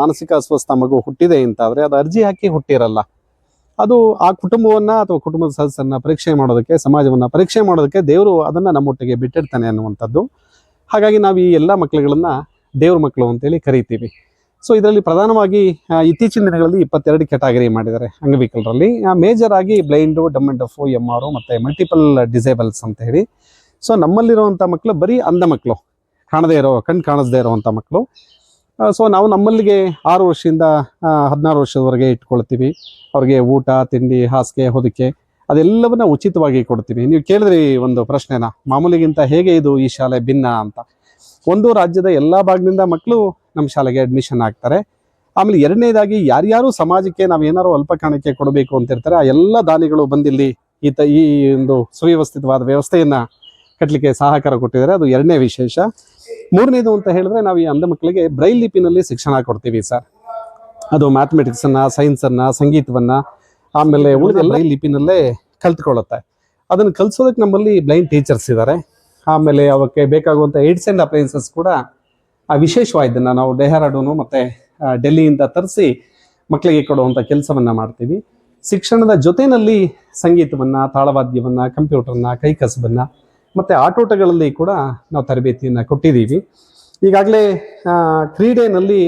ಮಾನಸಿಕ ಅಸ್ವಸ್ಥ ಮಗು ಹುಟ್ಟಿದೆ ಅಂತಾದರೆ ಅದು ಅರ್ಜಿ ಹಾಕಿ ಹುಟ್ಟಿರಲ್ಲ. ಅದು ಆ ಕುಟುಂಬವನ್ನು ಅಥವಾ ಕುಟುಂಬದ ಸದಸ್ಯರನ್ನ ಪರೀಕ್ಷೆ ಮಾಡೋದಕ್ಕೆ, ಸಮಾಜವನ್ನು ಪರೀಕ್ಷೆ ಮಾಡೋದಕ್ಕೆ ದೇವರು ಅದನ್ನು ನಮ್ಮೊಟ್ಟಿಗೆ ಬಿಟ್ಟಿರ್ತಾನೆ ಅನ್ನುವಂಥದ್ದು. ಹಾಗಾಗಿ ನಾವು ಈ ಎಲ್ಲ ಮಕ್ಕಳುಗಳನ್ನು ದೇವ್ರ ಮಕ್ಕಳು ಅಂತೇಳಿ ಕರಿತೀವಿ. ಸೊ ಇದರಲ್ಲಿ ಪ್ರಧಾನವಾಗಿ ಇತ್ತೀಚಿನ ದಿನಗಳಲ್ಲಿ ಇಪ್ಪತ್ತೆರಡು ಕ್ಯಾಟಗರಿ ಮಾಡಿದ್ದಾರೆ ಅಂಗವಿಕಲರಲ್ಲಿ. ಮೇಜರ್ ಆಗಿ blind dumb and deaf M R ಮತ್ತು ಮಲ್ಟಿಪಲ್ ಡಿಸೇಬಲ್ಸ್ ಅಂತ ಹೇಳಿ. ಸೊ ನಮ್ಮಲ್ಲಿರುವಂಥ ಮಕ್ಕಳು ಬರೀ ಅಂಧ ಮಕ್ಕಳು ಕಾಣದೇ ಇರೋ, ಕಣ್ಣು ಕಾಣಿಸ್ದೇ ಇರೋವಂಥ ಮಕ್ಕಳು. ಸೊ ನಾವು ನಮ್ಮಲ್ಲಿಗೆ ಆರು ವರ್ಷದಿಂದ ಹದಿನಾರು ವರ್ಷದವರೆಗೆ ಇಟ್ಕೊಳ್ತೀವಿ. ಅವ್ರಿಗೆ ಊಟ, ತಿಂಡಿ, ಹಾಸಿಗೆ, ಹೊದಿಕೆ ಅದೆಲ್ಲವನ್ನ ಉಚಿತವಾಗಿ ಕೊಡ್ತೀವಿ. ನೀವು ಕೇಳಿದ್ರಿ ಒಂದು ಪ್ರಶ್ನೆನ, ಮಾಮೂಲಿಗಿಂತ ಹೇಗೆ ಇದು ಈ ಶಾಲೆ ಭಿನ್ನ ಅಂತ. ಒಂದು ರಾಜ್ಯದ ಎಲ್ಲ ಭಾಗದಿಂದ ಮಕ್ಕಳು ನಮ್ಮ ಶಾಲೆಗೆ ಅಡ್ಮಿಷನ್ ಆಗ್ತಾರೆ. ಆಮೇಲೆ ಎರಡನೇದಾಗಿ ಯಾರ್ಯಾರು ಸಮಾಜಕ್ಕೆ ನಾವು ಏನಾರು ಅಲ್ಪ ಕಾಣಿಕೆ ಕೊಡಬೇಕು ಅಂತ ಇರ್ತಾರೆ, ಆ ಎಲ್ಲ ದಾನಿಗಳು ಬಂದಿಲ್ಲಿ ಈತ ಈ ಒಂದು ಸುವ್ಯವಸ್ಥಿತವಾದ ವ್ಯವಸ್ಥೆಯನ್ನ ಕಟ್ಟಲಿಕ್ಕೆ ಸಹಕಾರ ಕೊಟ್ಟಿದ್ದಾರೆ. ಅದು ಎರಡನೇ ವಿಶೇಷ. ಮೂರನೇದು ಅಂತ ಹೇಳಿದ್ರೆ ನಾವು ಈ ಅಂಧ ಮಕ್ಕಳಿಗೆ ಬ್ರೈಲ್ ಲಿಪಿನಲ್ಲಿ ಶಿಕ್ಷಣ ಕೊಡ್ತೀವಿ ಸರ್. ಅದು ಮ್ಯಾಥಮೆಟಿಕ್ಸ್ ಅನ್ನ ಸೈನ್ಸ್ ಅನ್ನ, ಸಂಗೀತವನ್ನ, ಆಮೇಲೆ ಉಳಿದ ಬ್ರೈಲ್ ಲಿಪಿನಲ್ಲೇ ಕಲ್ತ್ಕೊಳ್ಳುತ್ತೆ. ಅದನ್ನು ಕಲಿಸೋದಕ್ಕೆ ನಮ್ಮಲ್ಲಿ ಬ್ಲೈಂಡ್ ಟೀಚರ್ಸ್ ಇದ್ದಾರೆ ಆಮೇಲೆ ಅವಕ್ಕೆ ಬೇಕಾಗುವಂಥ ಏಡ್ಸ್ ಆ್ಯಂಡ್ ಅಪ್ಲೈನ್ಸಸ್ ಕೂಡ ಆ ವಿಶೇಷವಾದ್ದನ್ನು ನಾವು ಡೆಹರಾಡೂನು ಮತ್ತು ಡೆಲ್ಲಿಯಿಂದ ತರಿಸಿ ಮಕ್ಕಳಿಗೆ ಕೊಡುವಂಥ ಕೆಲಸವನ್ನು ಮಾಡ್ತೀವಿ. ಶಿಕ್ಷಣದ ಜೊತೆಯಲ್ಲಿ ಸಂಗೀತವನ್ನು, ತಾಳವಾದ್ಯವನ್ನು, ಕಂಪ್ಯೂಟರ್ನ, ಕೈಕಸಬನ್ನು ಮತ್ತು ಆಟೋಟಗಳಲ್ಲಿ ಕೂಡ ನಾವು ತರಬೇತಿಯನ್ನು ಕೊಟ್ಟಿದ್ದೀವಿ. ಈಗಾಗಲೇ ಕ್ರೀಡೆಯಲ್ಲಿ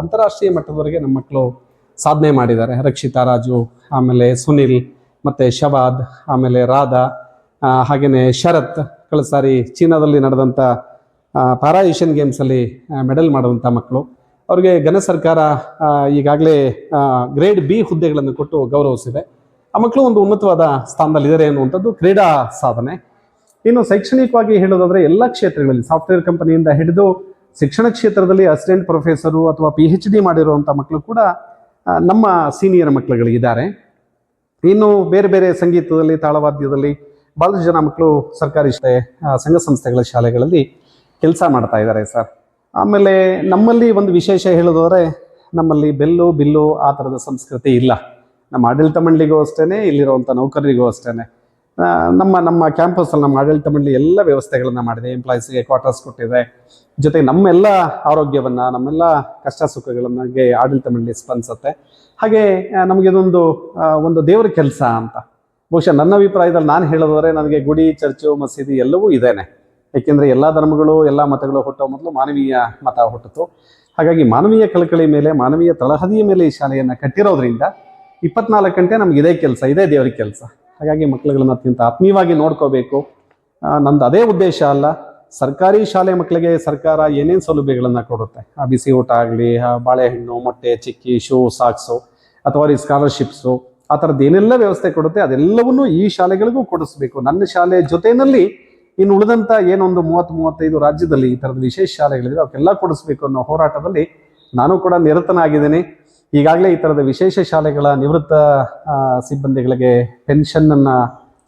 ಅಂತಾರಾಷ್ಟ್ರೀಯ ಮಟ್ಟದವರೆಗೆ ನಮ್ಮ ಮಕ್ಕಳು ಸಾಧನೆ ಮಾಡಿದ್ದಾರೆ. ರಕ್ಷಿತಾ, ರಾಜು, ಆಮೇಲೆ ಸುನಿಲ್, ಮತ್ತು ಶವಾದ್, ಆಮೇಲೆ ರಾಧಾ ಹಾಗೆಯೇ ಶರತ್. ಕಳೆದ ಸಾರಿ ಚೀನಾದಲ್ಲಿ ನಡೆದಂಥ ಪ್ಯಾರಾ ಏಷ್ಯನ್ ಗೇಮ್ಸಲ್ಲಿ ಮೆಡಲ್ ಮಾಡುವಂಥ ಮಕ್ಕಳು. ಅವರಿಗೆ ಘನ ಸರ್ಕಾರ ಈಗಾಗಲೇ ಗ್ರೇಡ್ ಬಿ ಹುದ್ದೆಗಳನ್ನು ಕೊಟ್ಟು ಗೌರವಿಸಿದೆ. ಆ ಮಕ್ಕಳು ಒಂದು ಉನ್ನತವಾದ ಸ್ಥಾನದಲ್ಲಿದ್ದಾರೆ ಅನ್ನುವಂಥದ್ದು ಕ್ರೀಡಾ ಸಾಧನೆ. ಇನ್ನು ಶೈಕ್ಷಣಿಕವಾಗಿ ಹೇಳೋದಾದ್ರೆ ಎಲ್ಲ ಕ್ಷೇತ್ರಗಳಲ್ಲಿ ಸಾಫ್ಟ್ವೇರ್ ಕಂಪನಿಯಿಂದ ಹಿಡಿದು ಶಿಕ್ಷಣ ಕ್ಷೇತ್ರದಲ್ಲಿ ಅಸಿಸ್ಟೆಂಟ್ ಪ್ರೊಫೆಸರು ಅಥವಾ ಪಿ ಎಚ್ ಡಿ ಮಾಡಿರುವಂಥ ಮಕ್ಕಳು ಕೂಡ ನಮ್ಮ ಸೀನಿಯರ್ ಮಕ್ಕಳುಗಳಿದ್ದಾರೆ ಇನ್ನು ಬೇರೆ ಬೇರೆ ಸಂಗೀತದಲ್ಲಿ, ತಾಳವಾದ್ಯದಲ್ಲಿ ಭಾಳಷ್ಟು ಜನ ಮಕ್ಕಳು ಸರ್ಕಾರಿ ಸಂಘ ಸಂಸ್ಥೆಗಳ ಶಾಲೆಗಳಲ್ಲಿ ಕೆಲಸ ಮಾಡ್ತಾ ಇದ್ದಾರೆ ಸರ್. ಆಮೇಲೆ ನಮ್ಮಲ್ಲಿ ಒಂದು ವಿಶೇಷ ಹೇಳೋದಾದ್ರೆ, ನಮ್ಮಲ್ಲಿ ಬೆಲ್ಲು, ಬಿಲ್ಲು ಆ ಥರದ ಸಂಸ್ಕೃತಿ ಇಲ್ಲ. ನಮ್ಮ ಆಡಳಿತ ಮಂಡಳಿಗೂ ಅಷ್ಟೇ ಇಲ್ಲಿರುವಂಥ ನೌಕರರಿಗೂ ಅಷ್ಟೇ ನಮ್ಮ ನಮ್ಮ ಕ್ಯಾಂಪಸ್ಸಲ್ಲಿ ನಮ್ಮ ಆಡಳಿತ ಮಂಡಳಿ ಎಲ್ಲ ವ್ಯವಸ್ಥೆಗಳನ್ನು ಮಾಡಿದೆ. ಎಂಪ್ಲಾಯೀಸ್ಗೆ ಕ್ವಾರ್ಟರ್ಸ್ ಕೊಟ್ಟಿದೆ. ಜೊತೆಗೆ ನಮ್ಮೆಲ್ಲ ಆರೋಗ್ಯವನ್ನು, ನಮ್ಮೆಲ್ಲ ಕಷ್ಟ ಸುಖಗಳನ್ನಾಗೆ ಆಡಳಿತ ಮಂಡಳಿ ಸ್ಪಂದಿಸುತ್ತೆ. ಹಾಗೆ ನಮಗೆ ಇದೊಂದು ಒಂದು ದೇವರ ಕೆಲಸ ಅಂತ. ಬಹುಶಃ ನನ್ನ ಅಭಿಪ್ರಾಯದಲ್ಲಿ ನಾನು ಹೇಳೋದಾದ್ರೆ ನನಗೆ ಗುಡಿ, ಚರ್ಚು, ಮಸೀದಿ ಎಲ್ಲವೂ ಇದೇನೆ. ಏಕೆಂದರೆ ಎಲ್ಲ ಧರ್ಮಗಳು, ಎಲ್ಲ ಮತಗಳು ಹುಟ್ಟೋ ಮೊದಲು ಮಾನವೀಯ ಮತ ಹುಟ್ಟಿತು ಹಾಗಾಗಿ ಮಾನವೀಯ ಕಳಕಳಿ ಮೇಲೆ, ಮಾನವೀಯ ತಳಹದಿಯ ಮೇಲೆ ಈ ಶಾಲೆಯನ್ನು ಕಟ್ಟಿರೋದ್ರಿಂದ ಇಪ್ಪತ್ನಾಲ್ಕು ಗಂಟೆ ನಮ್ಗೆ ಇದೇ ಕೆಲಸ, ಇದೇ ದೇವರ ಕೆಲಸ. ಹಾಗಾಗಿ ಮಕ್ಕಳುಗಳನ್ನ ಅತ್ಯಂತ ಆತ್ಮೀಯವಾಗಿ ನೋಡ್ಕೋಬೇಕು. ನಂದು ಅದೇ ಉದ್ದೇಶ ಅಲ್ಲ, ಸರ್ಕಾರಿ ಶಾಲೆ ಮಕ್ಕಳಿಗೆ ಸರ್ಕಾರ ಏನೇನು ಸೌಲಭ್ಯಗಳನ್ನು ಕೊಡುತ್ತೆ? ಆ, ಬಿಸಿ ಊಟ ಆಗಲಿ ಬಾಳೆಹಣ್ಣು, ಮೊಟ್ಟೆ, ಚಿಕ್ಕಿ, ಶೂ, ಸಾಕ್ಸು, ಅಥವಾ ಈ ಸ್ಕಾಲರ್ಶಿಪ್ಸು, ಆ ಥರದ್ದು ಏನೆಲ್ಲ ವ್ಯವಸ್ಥೆ ಕೊಡುತ್ತೆ, ಅದೆಲ್ಲವನ್ನೂ ಈ ಶಾಲೆಗಳಿಗೂ ಕೊಡಿಸ್ಬೇಕು. ನನ್ನ ಶಾಲೆ ಜೊತೆಯಲ್ಲಿ ಇನ್ನು ಉಳಿದಂಥ ಏನೊಂದು ಮೂವತ್ತು ಮೂವತ್ತೈದು ರಾಜ್ಯದಲ್ಲಿ ಈ ಥರದ ವಿಶೇಷ ಶಾಲೆಗಳಿದೆ ಅವಕ್ಕೆಲ್ಲ ಕೊಡಿಸ್ಬೇಕು ಅನ್ನೋ ಹೋರಾಟದಲ್ಲಿ ನಾನು ಕೂಡ ನಿರತನಾಗಿದ್ದೀನಿ. ಈಗಾಗಲೇ ಈ ಥರದ ವಿಶೇಷ ಶಾಲೆಗಳ ನಿವೃತ್ತ ಸಿಬ್ಬಂದಿಗಳಿಗೆ ಪೆನ್ಷನ್ನನ್ನು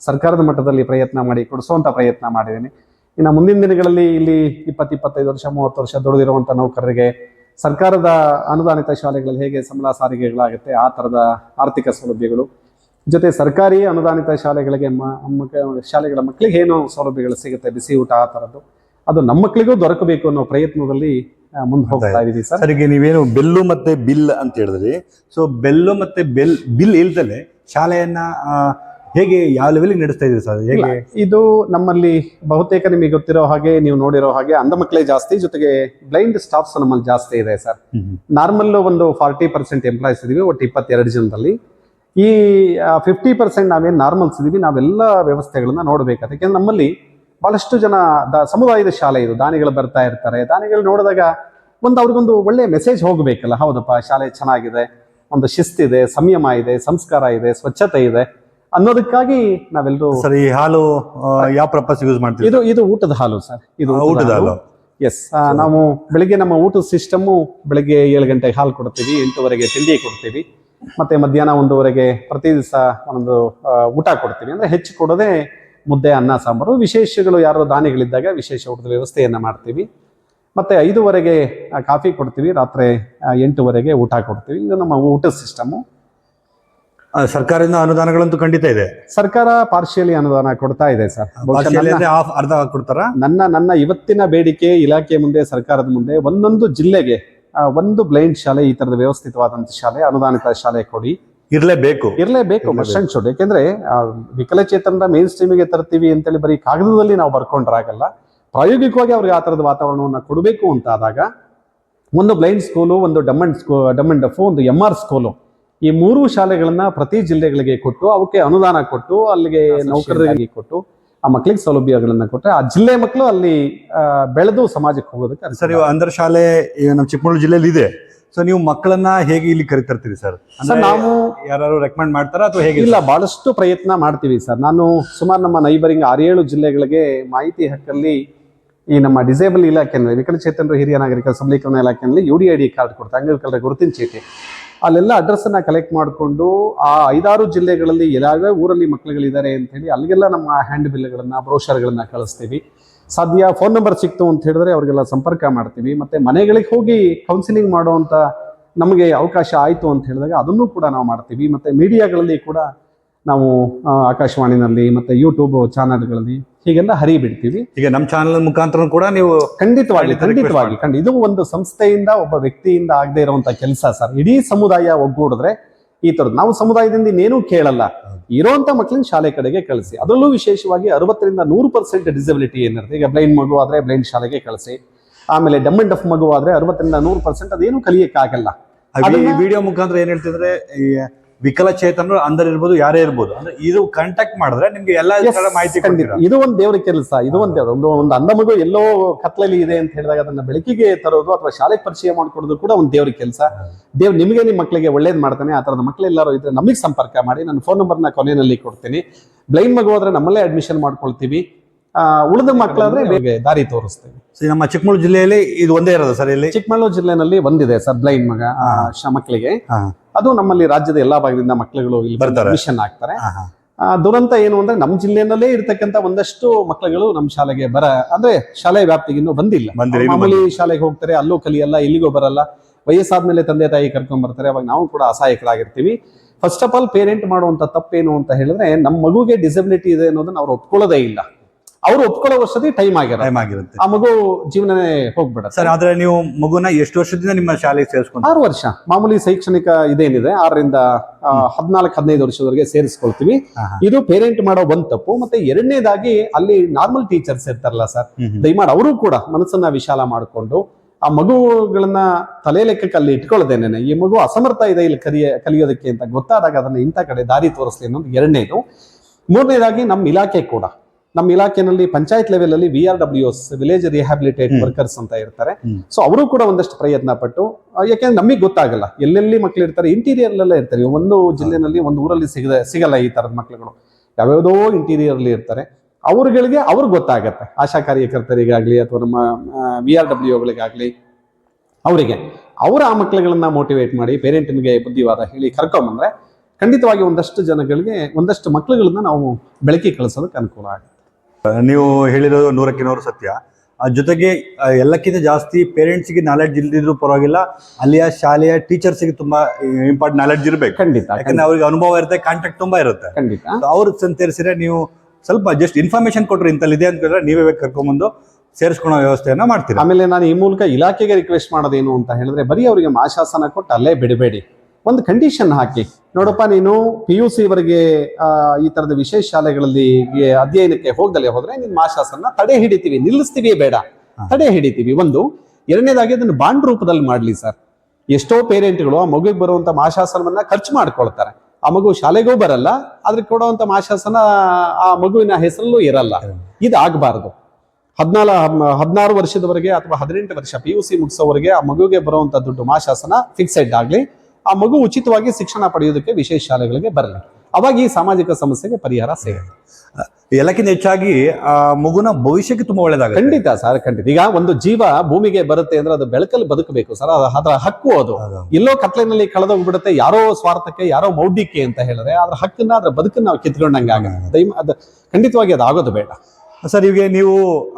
ಸರ್ಕಾರದ ಮಟ್ಟದಲ್ಲಿ ಪ್ರಯತ್ನ ಮಾಡಿ ಕೊಡಿಸುವಂಥ ಪ್ರಯತ್ನ ಮಾಡಿದ್ದೀನಿ. ಇನ್ನು ಮುಂದಿನ ದಿನಗಳಲ್ಲಿ ಇಲ್ಲಿ ಇಪ್ಪತ್ತು, ಇಪ್ಪತ್ತೈದು ವರ್ಷ, ಮೂವತ್ತು ವರ್ಷ ದುಡಿದಿರುವಂಥ ನೌಕರರಿಗೆ ಸರ್ಕಾರದ ಅನುದಾನಿತ ಶಾಲೆಗಳಲ್ಲಿ ಹೇಗೆ ಸಂಬಳ ಸಾರಿಗೆಗಳಾಗುತ್ತೆ, ಆ ಥರದ ಆರ್ಥಿಕ ಸೌಲಭ್ಯಗಳು, ಜೊತೆ ಸರ್ಕಾರಿ ಅನುದಾನಿತ ಶಾಲೆಗಳಿಗೆ ಶಾಲೆಗಳ ಮಕ್ಕಳಿಗೆ ಏನು ಸೌಲಭ್ಯಗಳು ಸಿಗುತ್ತೆ ಬಿಸಿ ಊಟ ಆ ಥರದ್ದು ಅದು ನಮ್ಮ ಮಕ್ಕಳಿಗೂ ದೊರಕಬೇಕು ಅನ್ನೋ ಪ್ರಯತ್ನದಲ್ಲಿ ಮುಂದೆ ಹೋಗ್ತಾ ಇದೀವಿ ಸರ್. ಸರಿಗೆ ನೀವೇನು ಬೆಲ್ಲು ಮತ್ತೆ ಬಿಲ್ ಅಂತ ಹೇಳಿದ್ರಿ. ಸೊ ಬೆಲ್ಲು ಮತ್ತೆ ಬೆಲ್ ಬಿಲ್ ಇಲ್ದಲೆ ಶಾಲೆಯನ್ನ ಹೇಗೆ ಯಾವ ಲೆವೆಲ್ಗೆ ನಡೆಸ್ತಾ ಇದ್ರಿ ಸರ್? ಹೇಗೆ? ಇದು ನಮ್ಮಲ್ಲಿ ಬಹುತೇಕ ನಿಮಗೆ ಗೊತ್ತಿರೋ ಹಾಗೆ ನೀವು ನೋಡಿರೋ ಹಾಗೆ ಅಂಧ ಮಕ್ಕಳೇ ಜಾಸ್ತಿ ಜೊತೆಗೆ ಬ್ಲೈಂಡ್ ಸ್ಟಾಫ್ಸ್ ನಮ್ಮಲ್ಲಿ ಜಾಸ್ತಿ ಇದೆ ಸರ್. ನಾರ್ಮಲ್ ಒಂದು ಫಾರ್ಟಿ ಪರ್ಸೆಂಟ್ ಎಂಪ್ಲಾಯ್ಸ್ ಇದೀವಿ ಒಟ್ಟು ಇಪ್ಪತ್ತೆರಡು ಜನದಲ್ಲಿ. ಈ ಫಿಫ್ಟಿ ಪರ್ಸೆಂಟ್ ನಾವೇನು ನಾರ್ಮಲ್ಸ್ ಇದೀವಿ ನಾವೆಲ್ಲ ವ್ಯವಸ್ಥೆಗಳನ್ನ ನೋಡಬೇಕು. ಅದಕ್ಕೆ ನಮ್ಮಲ್ಲಿ ಬಹಳಷ್ಟು ಜನ ದ ಸಮುದಾಯದ ಶಾಲೆ ಇದು. ದಾನಿಗಳು ಬರ್ತಾ ಇರ್ತಾರೆ. ದಾನಿಗಳು ನೋಡಿದಾಗ ಒಂದು ಅವ್ರಿಗೊಂದು ಒಳ್ಳೆ ಮೆಸೇಜ್ ಹೋಗಬೇಕಲ್ಲ. ಹೌದಪ್ಪ ಶಾಲೆ ಚೆನ್ನಾಗಿದೆ. ಒಂದು ಶಿಸ್ತಿದೆ ಸಂಯಮ ಇದೆ ಸಂಸ್ಕಾರ ಇದೆ ಸ್ವಚ್ಛತೆ ಇದೆ ಅನ್ನೋದಕ್ಕಾಗಿ ನಾವೆಲ್ಲರೂ ಸರ್ ಈ ಹಾಲು ಯಾವ ಪರ್ಪಸ್ ಯೂಸ್ ಮಾಡ್ತೀವಿ ಇದು ಇದು ಊಟದ ಹಾಲು ಸರ್. ಇದು ಊಟದ ಹಾಲು. ಎಸ್ ನಾವು ಬೆಳಿಗ್ಗೆ ನಮ್ಮ ಊಟದ ಸಿಸ್ಟಮು ಬೆಳಿಗ್ಗೆ ಏಳು ಗಂಟೆಗೆ ಹಾಲು ಕೊಡ್ತೀವಿ ಎಂಟುವರೆಗೆ ತಿಂಡಿ ಕೊಡ್ತೀವಿ. ಮತ್ತೆ ಮಧ್ಯಾಹ್ನ ಒಂದೂವರೆಗೆ ಪ್ರತಿ ದಿವಸ ಒಂದು ಊಟ ಕೊಡ್ತೀವಿ. ಅಂದ್ರೆ ಹೆಚ್ಚು ಕೊಡೋದೇ ಮುದ್ದೆ ಅನ್ನ ಸಾಂಬಾರು ವಿಶೇಷಗಳು ಯಾರೋ ದಾನಿಗಳಿದ್ದಾಗ ವಿಶೇಷ ಊಟದ ವ್ಯವಸ್ಥೆಯನ್ನು ಮಾಡ್ತೀವಿ. ಮತ್ತೆ ಐದುವರೆಗೆ ಕಾಫಿ ಕೊಡ್ತೀವಿ ರಾತ್ರಿ ಎಂಟುವರೆಗೆ ಊಟ ಕೊಡ್ತೀವಿ. ಇದು ನಮ್ಮ ಊಟದ ಸಿಸ್ಟಮು. ಸರ್ಕಾರದಿಂದ ಅನುದಾನಗಳಂತೂ ಖಂಡಿತ ಇದೆ. ಸರ್ಕಾರ ಪಾರ್ಶಿಯಲಿ ಅನುದಾನ ಕೊಡ್ತಾ ಇದೆ ಸರ್. ಅರ್ಧ ಕೊಡ್ತಾರ? ನನ್ನ ನನ್ನ ಇವತ್ತಿನ ಬೇಡಿಕೆ ಇಲಾಖೆ ಮುಂದೆ ಸರ್ಕಾರದ ಮುಂದೆ ಒಂದೊಂದು ಜಿಲ್ಲೆಗೆ ಒಂದು ಬ್ಲೈಂಡ್ ಶಾಲೆ ಈ ತರದ ವ್ಯವಸ್ಥಿತವಾದಂತ ಶಾಲೆ ಅನುದಾನಿತ ಶಾಲೆ ಕೊಡಿ. ಇರ್ಲೇಬೇಕು. ಇರಲೇಬೇಕು ಮಸ್ಟ್ ಅಂಡ್ ಶುಡ್ ಯಾಕೆಂದ್ರೆ ಆ, ವಿಕಲಚೇತನರ ಮೇನ್ ಸ್ಟ್ರೀಮಿಗೆ ತರ್ತೀವಿ ಅಂತೇಳಿ ಬರೀ ಕಾಗದದಲ್ಲಿ ನಾವು ಬರ್ಕೊಂಡ್ರಾಗಲ್ಲ. ಪ್ರಾಯೋಗಿಕವಾಗಿ ಅವ್ರಿಗೆ ಆ ಥರದ ವಾತಾವರಣವನ್ನು ಕೊಡಬೇಕು ಅಂತ ಆದಾಗ ಒಂದು ಬ್ಲೈಂಡ್ ಸ್ಕೂಲು ಒಂದು ಡಮ್ ಅಂಡ್ ಸ್ಕೂ ಡಮ್ ಅಂಡ್ ಡಫು ಒಂದು ಎಂ ಆರ್ ಸ್ಕೂಲು ಈ ಮೂರು ಶಾಲೆಗಳನ್ನ ಪ್ರತಿ ಜಿಲ್ಲೆಗಳಿಗೆ ಕೊಟ್ಟು ಅವಕ್ಕೆ ಅನುದಾನ ಕೊಟ್ಟು ಅಲ್ಲಿಗೆ ನೌಕರರಿಗೆ ಕೊಟ್ಟು ಆ ಮಕ್ಕಳಿಗೆ ಸೌಲಭ್ಯಗಳನ್ನ ಕೊಟ್ಟರೆ ಆ ಜಿಲ್ಲೆ ಮಕ್ಕಳು ಅಲ್ಲಿ ಬೆಳೆದು ಸಮಾಜಕ್ಕೆ ಹೋಗೋದಕ್ಕೆ ಸರಿ ಅಂದ್ರೆ ಶಾಲೆ ನಮ್ಮ ಚಿಕ್ಕಮಗಳೂರು ಜಿಲ್ಲೆಯಲ್ಲಿ ಇದೆ ಸೊ ನೀವು ಮಕ್ಕಳನ್ನ ಹೇಗೆ ಇಲ್ಲಿ ಕರಿತರ್ತೀರಿ ಸರ್ ಸರ್ ನಾವು ಯಾರು ರೆಕಮೆಂಡ್ ಮಾಡ್ತಾರಾ ಅಥವಾ ಹೇಗೆ ಇಲ್ಲ ಬಹಳಷ್ಟು ಪ್ರಯತ್ನ ಮಾಡ್ತೀವಿ ಸರ್ ನಾನು ಸುಮಾರು ನಮ್ಮ ನೈಬರಿಂಗ್ ಆರೇಳು ಜಿಲ್ಲೆಗಳಿಗೆ ಮಾಹಿತಿ ಹಕ್ಕಲ್ಲಿ ಈ ನಮ್ಮ ಡಿಸೇಬಲ್ ಇಲಾಖೆಯಲ್ಲಿ ವಿಕಲಚೇತನರು ಹಿರಿಯ ನಾಗರಿಕ ಸಬಲೀಕರಣ ಇಲಾಖೆಯಲ್ಲಿ U D I D card ಕೊಡ್ತಾರೆ. ಅಂಗವಿಕಲರ ಗುರುತಿನ ಚೀಟಿ. ಅಲ್ಲೆಲ್ಲ ಅಡ್ರೆಸ್ ಅನ್ನ ಕಲೆಕ್ಟ್ ಮಾಡಿಕೊಂಡು ಆ ಐದಾರು ಜಿಲ್ಲೆಗಳಲ್ಲಿ ಯಾವ್ಯಾವ ಊರಲ್ಲಿ ಮಕ್ಕಳುಗಳಿದ್ದಾರೆ ಅಂತ ಹೇಳಿ ಅಲ್ಲಿಗೆಲ್ಲ ನಮ್ಮ ಹ್ಯಾಂಡ್ ಬಿಲ್ಗಳನ್ನ ಬ್ರೋಷರ್ಗಳನ್ನ ಕಳಿಸ್ತೀವಿ. ಸಾಧ್ಯ ಫೋನ್ ನಂಬರ್ ಸಿಕ್ತು ಅಂತ ಹೇಳಿದ್ರೆ ಅವರಿಗೆಲ್ಲ ಸಂಪರ್ಕ ಮಾಡ್ತೀವಿ. ಮತ್ತೆ ಮನೆಗಳಿಗೆ ಹೋಗಿ ಕೌನ್ಸಿಲಿಂಗ್ ಮಾಡುವಂಥ ನಮಗೆ ಅವಕಾಶ ಆಯಿತು ಅಂತ ಹೇಳಿದಾಗ ಅದನ್ನು ಕೂಡ ನಾವು ಮಾಡ್ತೀವಿ. ಮತ್ತೆ ಮೀಡಿಯಾಗಳಲ್ಲಿ ಕೂಡ ನಾವು ಆಕಾಶವಾಣಿನಲ್ಲಿ ಮತ್ತೆ ಯೂಟ್ಯೂಬ್ ಚಾನಲ್ಗಳಲ್ಲಿ ಹೀಗೆಲ್ಲ ಹರಿಬಿಡ್ತೀವಿ. ಈಗ ನಮ್ಮ ಚಾನಲ್ ಮುಖಾಂತರ ಕೂಡ ನೀವು ಖಂಡಿತವಾಗಿ ಖಂಡಿತವಾಗಿ ಖಂಡಿತ. ಇದು ಒಂದು ಸಂಸ್ಥೆಯಿಂದ ಒಬ್ಬ ವ್ಯಕ್ತಿಯಿಂದ ಆಗದೆ ಇರುವಂಥ ಕೆಲಸ ಸರ್. ಇಡೀ ಸಮುದಾಯ ಒಗ್ಗೂಡಿದ್ರೆ ಈ ಥರದ್ದು ನಾವು ಸಮುದಾಯದಿಂದ ಇನ್ನೇನೂ ಕೇಳಲ್ಲ. ಇರೋಂತ ಮಕ್ಕಳನ್ನ ಶಾಲೆ ಕಡೆಗೆ ಕಳಿಸಿ. ಅದರಲ್ಲೂ ವಿಶೇಷವಾಗಿ ಅರವತ್ತರಿಂದ ನೂರು ಪರ್ಸೆಂಟ್ ಡಿಸಬಿಲಿಟಿ ಏನಿರುತ್ತೆ. ಈಗ ಬ್ಲೈಂಡ್ ಮಗು ಆದರೆ ಬ್ಲೈಂಡ್ ಶಾಲೆಗೆ ಕಳಿಸಿ. ಆಮೇಲೆ ಡಮ್ ಅಂಡ್ ಡಫ್ ಮಗು ಆದರೆ ಅರವತ್ತರಿಂದ ನೂರು ಪರ್ಸೆಂಟ್ ಅದೇನು ಕಲಿಯಕ್ಕಾಗಲ್ಲ. ವಿಡಿಯೋ ಮುಖಾಂತರ ಏನ್ ಹೇಳ್ತಿದ್ರೆ ಈ ವಿಕಲಚೇತನರು ಅಂದರೆ ಇರ್ಬೋದು ಯಾರೇ ಇರ್ಬೋದು. ಅಂದ್ರೆ ಇದು ಕಾಂಟ್ಯಾಕ್ಟ್ ಮಾಡಿದ್ರೆ ನಿಮ್ಗೆ ಎಲ್ಲ ತರ ಮಾಹಿತಿ ಖಂಡಿತ. ಇದು ಒಂದು ದೇವ್ರ ಕೆಲಸ ಇದು ಒಂದು ದೇವ್ರ. ಒಂದು ಒಂದು ಅಂದ ಮಗು ಎಲ್ಲೋ ಕತ್ಲಲ್ಲಿ ಇದೆ ಅಂತ ಹೇಳಿದಾಗ ಅದನ್ನ ಬೆಳಕಿಗೆ ತರೋದು ಅಥವಾ ಶಾಲೆಗೆ ಪರಿಚಯ ಮಾಡ್ಕೊಡೋದು ಕೂಡ ಒಂದು ದೇವ್ರ ಕೆಲಸ ದೇವ್ ನಿಮಗೆ ನಿಮ್ಮ ಮಕ್ಕಳಿಗೆ ಒಳ್ಳೇದು ಮಾಡ್ತಾನೆ ಆ ತರದ ಮಕ್ಕಳೆಲ್ಲರೂ ಇದ್ರೆ ನಮಗೆ ಸಂಪರ್ಕ ಮಾಡಿ ನನ್ನ ಫೋನ್ ನಂಬರ್ನ ಕೊನೆಯಲ್ಲಿ ಕೊಡ್ತೀನಿ. ಬ್ಲೈಂಡ್ ಮಗು ಹೋದ್ರೆ ನಮ್ಮಲ್ಲೇ ಅಡ್ಮಿಷನ್ ಮಾಡ್ಕೊಳ್ತೀವಿ. ಆ, ಉಳಿದ ಮಕ್ಕಳಾದ್ರೆ ನಿಮಗೆ ದಾರಿ ತೋರಿಸ್ತೀವಿ. ಸರಿ ನಮ್ಮ ಚಿಕ್ಕಮಗಳೂರು ಜಿಲ್ಲೆಯಲ್ಲಿ ಇದು ಒಂದೇ ಇರೋದು ಸರ್ ಇಲ್ಲಿ? ಚಿಕ್ಕಮಗಳೂರು ಜಿಲ್ಲೆನಲ್ಲಿ ಒಂದಿದೆ ಸರ್ ಬ್ಲೈಂಡ್ ಮಗ ಮಕ್ಕಳಿಗೆ. ಅದು ನಮ್ಮಲ್ಲಿ ರಾಜ್ಯದ ಎಲ್ಲಾ ಭಾಗದಿಂದ ಮಕ್ಕಳುಗಳು ಇಲ್ಲಿ ಬರ್ತಾರೆ. ಅಡ್ಮಿಷನ್ ಆಗ್ತಾರೆ. ದುರಂತ ಏನು ಅಂದ್ರೆ ನಮ್ಮ ಜಿಲ್ಲೆನಲ್ಲೇ ಇರ್ತಕ್ಕಂಥ ಒಂದಷ್ಟು ಮಕ್ಕಳುಗಳು ನಮ್ಮ ಶಾಲೆಗೆ ಬರ ಅಂದ್ರೆ ಶಾಲೆ ವ್ಯಾಪ್ತಿಗೆ ಇನ್ನೂ ಬಂದಿಲ್ಲ. ಮಾಮೂಲಿ ಶಾಲೆಗೆ ಹೋಗ್ತಾರೆ ಅಲ್ಲೂ ಕಲಿಯಲ್ಲ ಇಲ್ಲಿಗೂ ಬರಲ್ಲ. ವಯಸ್ಸಾದ್ಮೇಲೆ ತಂದೆ ತಾಯಿ ಕರ್ಕೊಂಡ್ ಬರ್ತಾರೆ ಅವಾಗ ನಾವು ಕೂಡ ಅಸಹಾಯಕರಾಗಿರ್ತೀವಿ. ಫಸ್ಟ್ ಆಫ್ ಆಲ್ ಪೇರೆಂಟ್ ಮಾಡುವಂತ ತಪ್ಪೇನು ಅಂತ ಹೇಳಿದ್ರೆ ನಮ್ಮ ಮಗುಗೆ ಡಿಸಬಿಲಿಟಿ ಇದೆ ಅನ್ನೋದನ್ನ ಅವ್ರು ಒಪ್ಕೊಳ್ಳೋದೇ ಇಲ್ಲ. ಅವ್ರು ಒಪ್ಕೊಳ್ಳೋ ವರ್ಷದಿ ಟೈಮ್ ಆಗಿರೋ ಟೈಮ್ ಆಗಿರುತ್ತೆ. ಆ ಮಗು ಜೀವನನೇ ಹೋಗ್ಬಿಡುತ್ತೆ. ಸರ್ ಆದ್ರೆ ನೀವು ಮಗುನ ಎಷ್ಟು ವರ್ಷದಿಂದ ನಿಮ್ಮ ಶಾಲೆಗೆ ಸೇರಿಸ್ಕೊಂಡು ಆರು ವರ್ಷ. ಮಾಮೂಲಿ ಶೈಕ್ಷಣಿಕ ಇದೇನಿದೆ ಆರರಿಂದ ಹದಿನಾಲ್ಕು ಹದಿನೈದು ವರ್ಷದವರೆಗೆ ಸೇರಿಸ್ಕೊಳ್ತೀವಿ. ಇದು ಪೇರೆಂಟ್ ಮಾಡೋ ಒಂದ್ ತಪ್ಪು ಮತ್ತೆ ಎರಡನೇದಾಗಿ ಅಲ್ಲಿ ನಾರ್ಮಲ್ ಟೀಚರ್ಸ್ ಇರ್ತಾರಲ್ಲ ಸರ್ ದಯಮಾಡಿ ಅವರು ಕೂಡ ಮನಸ್ಸನ್ನ ವಿಶಾಲ ಮಾಡಿಕೊಂಡು ಆ ಮಗುಗಳನ್ನ ತಲೆ ಲೆಕ್ಕಕ್ಕೆ ಅಲ್ಲಿ ಇಟ್ಕೊಳ್ಳದೇನೆ ಈ ಮಗು ಅಸಮರ್ಥ ಇದೆ ಇಲ್ಲಿ ಕಲಿಯ ಕಲಿಯೋದಕ್ಕೆ ಅಂತ ಗೊತ್ತಾದಾಗ ಅದನ್ನ ಇಂಥ ಕಡೆ ದಾರಿ ತೋರಿಸ್ಲಿ ಅನ್ನೋದು ಎರಡನೇದು. ಮೂರನೇದಾಗಿ ನಮ್ಮ ಇಲಾಖೆ ಕೂಡ. ನಮ್ಮ ಇಲಾಖೆನಲ್ಲಿ ಪಂಚಾಯತ್ ಲೆವೆಲ್ ಅಲ್ಲಿ V R W S village rehabilitate workers ಅಂತ ಇರ್ತಾರೆ. ಸೊ ಅವರು ಕೂಡ ಒಂದಷ್ಟು ಪ್ರಯತ್ನ ಪಟ್ಟು ಯಾಕೆಂದ್ರೆ ನಮಗೆ ಗೊತ್ತಾಗಲ್ಲ. ಎಲ್ಲೆಲ್ಲಿ ಮಕ್ಳು ಇರ್ತಾರೆ ಇಂಟೀರಿಯರ್ ಅಲ್ಲೇ ಇರ್ತಾರೆ. ಒಂದು ಜಿಲ್ಲೆನಲ್ಲಿ ಒಂದು ಊರಲ್ಲಿ ಸಿಗದ ಸಿಗಲ್ಲ ಈ ತರದ ಮಕ್ಳುಗಳು. ಯಾವ್ಯಾವುದೋ ಇಂಟೀರಿಯರ್ ಅಲ್ಲಿ ಇರ್ತಾರೆ. ಅವ್ರಗಳಿಗೆ ಅವ್ರಿಗೆ ಗೊತ್ತಾಗತ್ತೆ. ಆಶಾ ಕಾರ್ಯಕರ್ತರಿಗಾಗ್ಲಿ ಅಥವಾ ನಮ್ಮ ವಿ ಆರ್ ಡಬ್ಲ್ಯೂಗಳಿಗಾಗ್ಲಿ ಅವರಿಗೆ. ಅವರ ಆ ಮಕ್ಕಳುಗಳನ್ನ ಮೋಟಿವೇಟ್ ಮಾಡಿ ಪೇರೆಂಟ್ನಿಗೆ ಬುದ್ಧಿವಾದ ಹೇಳಿ ಕರ್ಕೊಂಬಂದ್ರೆ ಖಂಡಿತವಾಗಿ ಒಂದಷ್ಟು ಜನಗಳಿಗೆ ಒಂದಷ್ಟು ಮಕ್ಕಳುಗಳನ್ನ ನಾವು ಬೆಳಕಿ ಕಳಿಸೋದಕ್ಕೆ ಅನುಕೂಲ ಆಗುತ್ತೆ. ನೀವು ಹೇಳಿರೋದು ನೂರಕ್ಕೆ ನೂರು ಸತ್ಯ. ಆ ಜೊತೆಗೆ ಎಲ್ಲಕ್ಕಿಂತ ಜಾಸ್ತಿ ಪೇರೆಂಟ್ಸ್ಗೆ ನಾಲೆಡ್ಜ್ ಇಲ್ದಿದ್ರು ಪರವಾಗಿಲ್ಲ ಅಲ್ಲಿಯ ಶಾಲೆಯ ಟೀಚರ್ಸ್ಗೆ ತುಂಬಾ ಇಂಪಾರ್ಟೆಂಟ್ ನಾಲೆಡ್ಜ್ ಇರಬೇಕು. ಖಂಡಿತ ಯಾಕಂದ್ರೆ ಅವ್ರಿಗೆ ಅನುಭವ ಇರುತ್ತೆ ಕಾಂಟ್ಯಾಕ್ಟ್ ತುಂಬಾ ಇರುತ್ತೆ. ಖಂಡಿತ. ಅವ್ರ ಸೇರಿಸಿದ್ರೆ ನೀವು ಸ್ವಲ್ಪ ಜಸ್ಟ್ ಇನ್ಫಾರ್ಮೇಶನ್ ಕೊಟ್ರಿ ಇಂತಲ್ಲಿದೆ ಅಂತ ಹೇಳಿದ್ರೆ ನೀವೇ ಬೇಕು ಕರ್ಕೊಂಡ್ಬಂದು ಸೇರಿಸ್ಕೊಳ್ಳೋ ವ್ಯವಸ್ಥೆಯನ್ನು ಮಾಡ್ತೀರಿ. ಆಮೇಲೆ ನಾನು ಈ ಮೂಲಕ ಇಲಾಖೆಗೆ ರಿಕ್ವೆಸ್ಟ್ ಮಾಡೋದೇನು ಅಂತ ಹೇಳಿದ್ರೆ ಬರೀ ಅವರಿಗೆ ಮಾಶಾಸನ ಕೊಟ್ಟು ಅಲ್ಲೇ ಬಿಡಬೇಡಿ. ಒಂದು ಕಂಡೀಷನ್ ಹಾಕಿ. ನೋಡಪ್ಪ ನೀನು ಪಿ ಯು ಸಿವರೆಗೆ ಆ, ಈ ತರದ ವಿಶೇಷ ಶಾಲೆಗಳಲ್ಲಿ ಅಧ್ಯಯನಕ್ಕೆ ಹೋಗದಲ್ಲೇ ಹೋದ್ರೆ ನಿನ್ನ ಮಾಶಾಸನ ತಡೆ ಹಿಡಿತೀವಿ. ನಿಲ್ಲಿಸ್ತೀವಿ ಬೇಡ. ತಡೆ ಹಿಡಿತೀವಿ. ಒಂದು ಎರಡನೇದಾಗಿ ಅದನ್ನು ಬಾಂಡ್ ರೂಪದಲ್ಲಿ ಮಾಡ್ಲಿ ಸರ್. ಎಷ್ಟೋ ಪೇರೆಂಟ್ಗಳು ಆ ಮಗುಗೆ ಬರುವಂತ ಮಾಶಾಸನವನ್ನ ಖರ್ಚು ಮಾಡ್ಕೊಳ್ತಾರೆ. ಆ ಮಗು ಶಾಲೆಗೂ ಬರಲ್ಲ ಆದ್ರೆ ಕೊಡುವಂತ ಮಾಶಾಸನ ಆ ಮಗುವಿನ ಹೆಸರಲ್ಲೂ ಇರಲ್ಲ. ಇದಾಗಬಾರದು. ಹದಿನಾಲ್ ಹದಿನಾರು ವರ್ಷದವರೆಗೆ ಅಥವಾ ಹದಿನೆಂಟು ವರ್ಷ ಪಿ ಯು ಸಿ ಮುಗಿಸೋವರೆಗೆ ಆ ಮಗುವಿಗೆ ಬರುವಂಥ ದುಡ್ಡು ಮಾಶಾಸನ ಫಿಕ್ಸೆಡ್ ಆಗ್ಲಿ. ಆ ಮಗು ಉಚಿತವಾಗಿ ಶಿಕ್ಷಣ ಪಡೆಯೋದಕ್ಕೆ ವಿಶೇಷ ಶಾಲೆಗಳಿಗೆ ಬರಲಿ. ಅವಾಗ ಈ ಸಾಮಾಜಿಕ ಸಮಸ್ಯೆಗೆ ಪರಿಹಾರ ಸಿಗುತ್ತೆ. ಎಲ್ಲಕ್ಕಿಂತ ಹೆಚ್ಚಾಗಿ ಆ ಮಗುನ ಭವಿಷ್ಯಕ್ಕೆ ತುಂಬಾ ಒಳ್ಳೇದಾಗ ಖಂಡಿತ ಸರ್ ಖಂಡಿತ. ಈಗ ಒಂದು ಜೀವ ಭೂಮಿಗೆ ಬರುತ್ತೆ ಅಂದ್ರೆ ಅದು ಬೆಳಕಲ್ಲಿ ಬದುಕಬೇಕು ಸರ್ ಅದರ ಹಕ್ಕು ಅದು. ಎಲ್ಲೋ ಕತ್ಲಿನಲ್ಲಿ ಕಳೆದೋಗ್ಬಿಡುತ್ತೆ ಯಾರೋ ಸ್ವಾರ್ಥಕ್ಕೆ ಯಾರೋ ಮೌಢ್ಯಕ್ಕೆ ಅಂತ ಹೇಳಿದ್ರೆ ಅದ್ರ ಹಕ್ಕನ್ನ ಅದ್ರ ಬದುಕನ್ನ ನಾವು ಕಿತ್ಕೊಂಡಂಗೆ ಆಗುತ್ತೆ. ಅದು ಖಂಡಿತವಾಗಿ ಅದು ಆಗೋದು ಬೇಡ. ಸರ್ ಇವಾಗ ನೀವು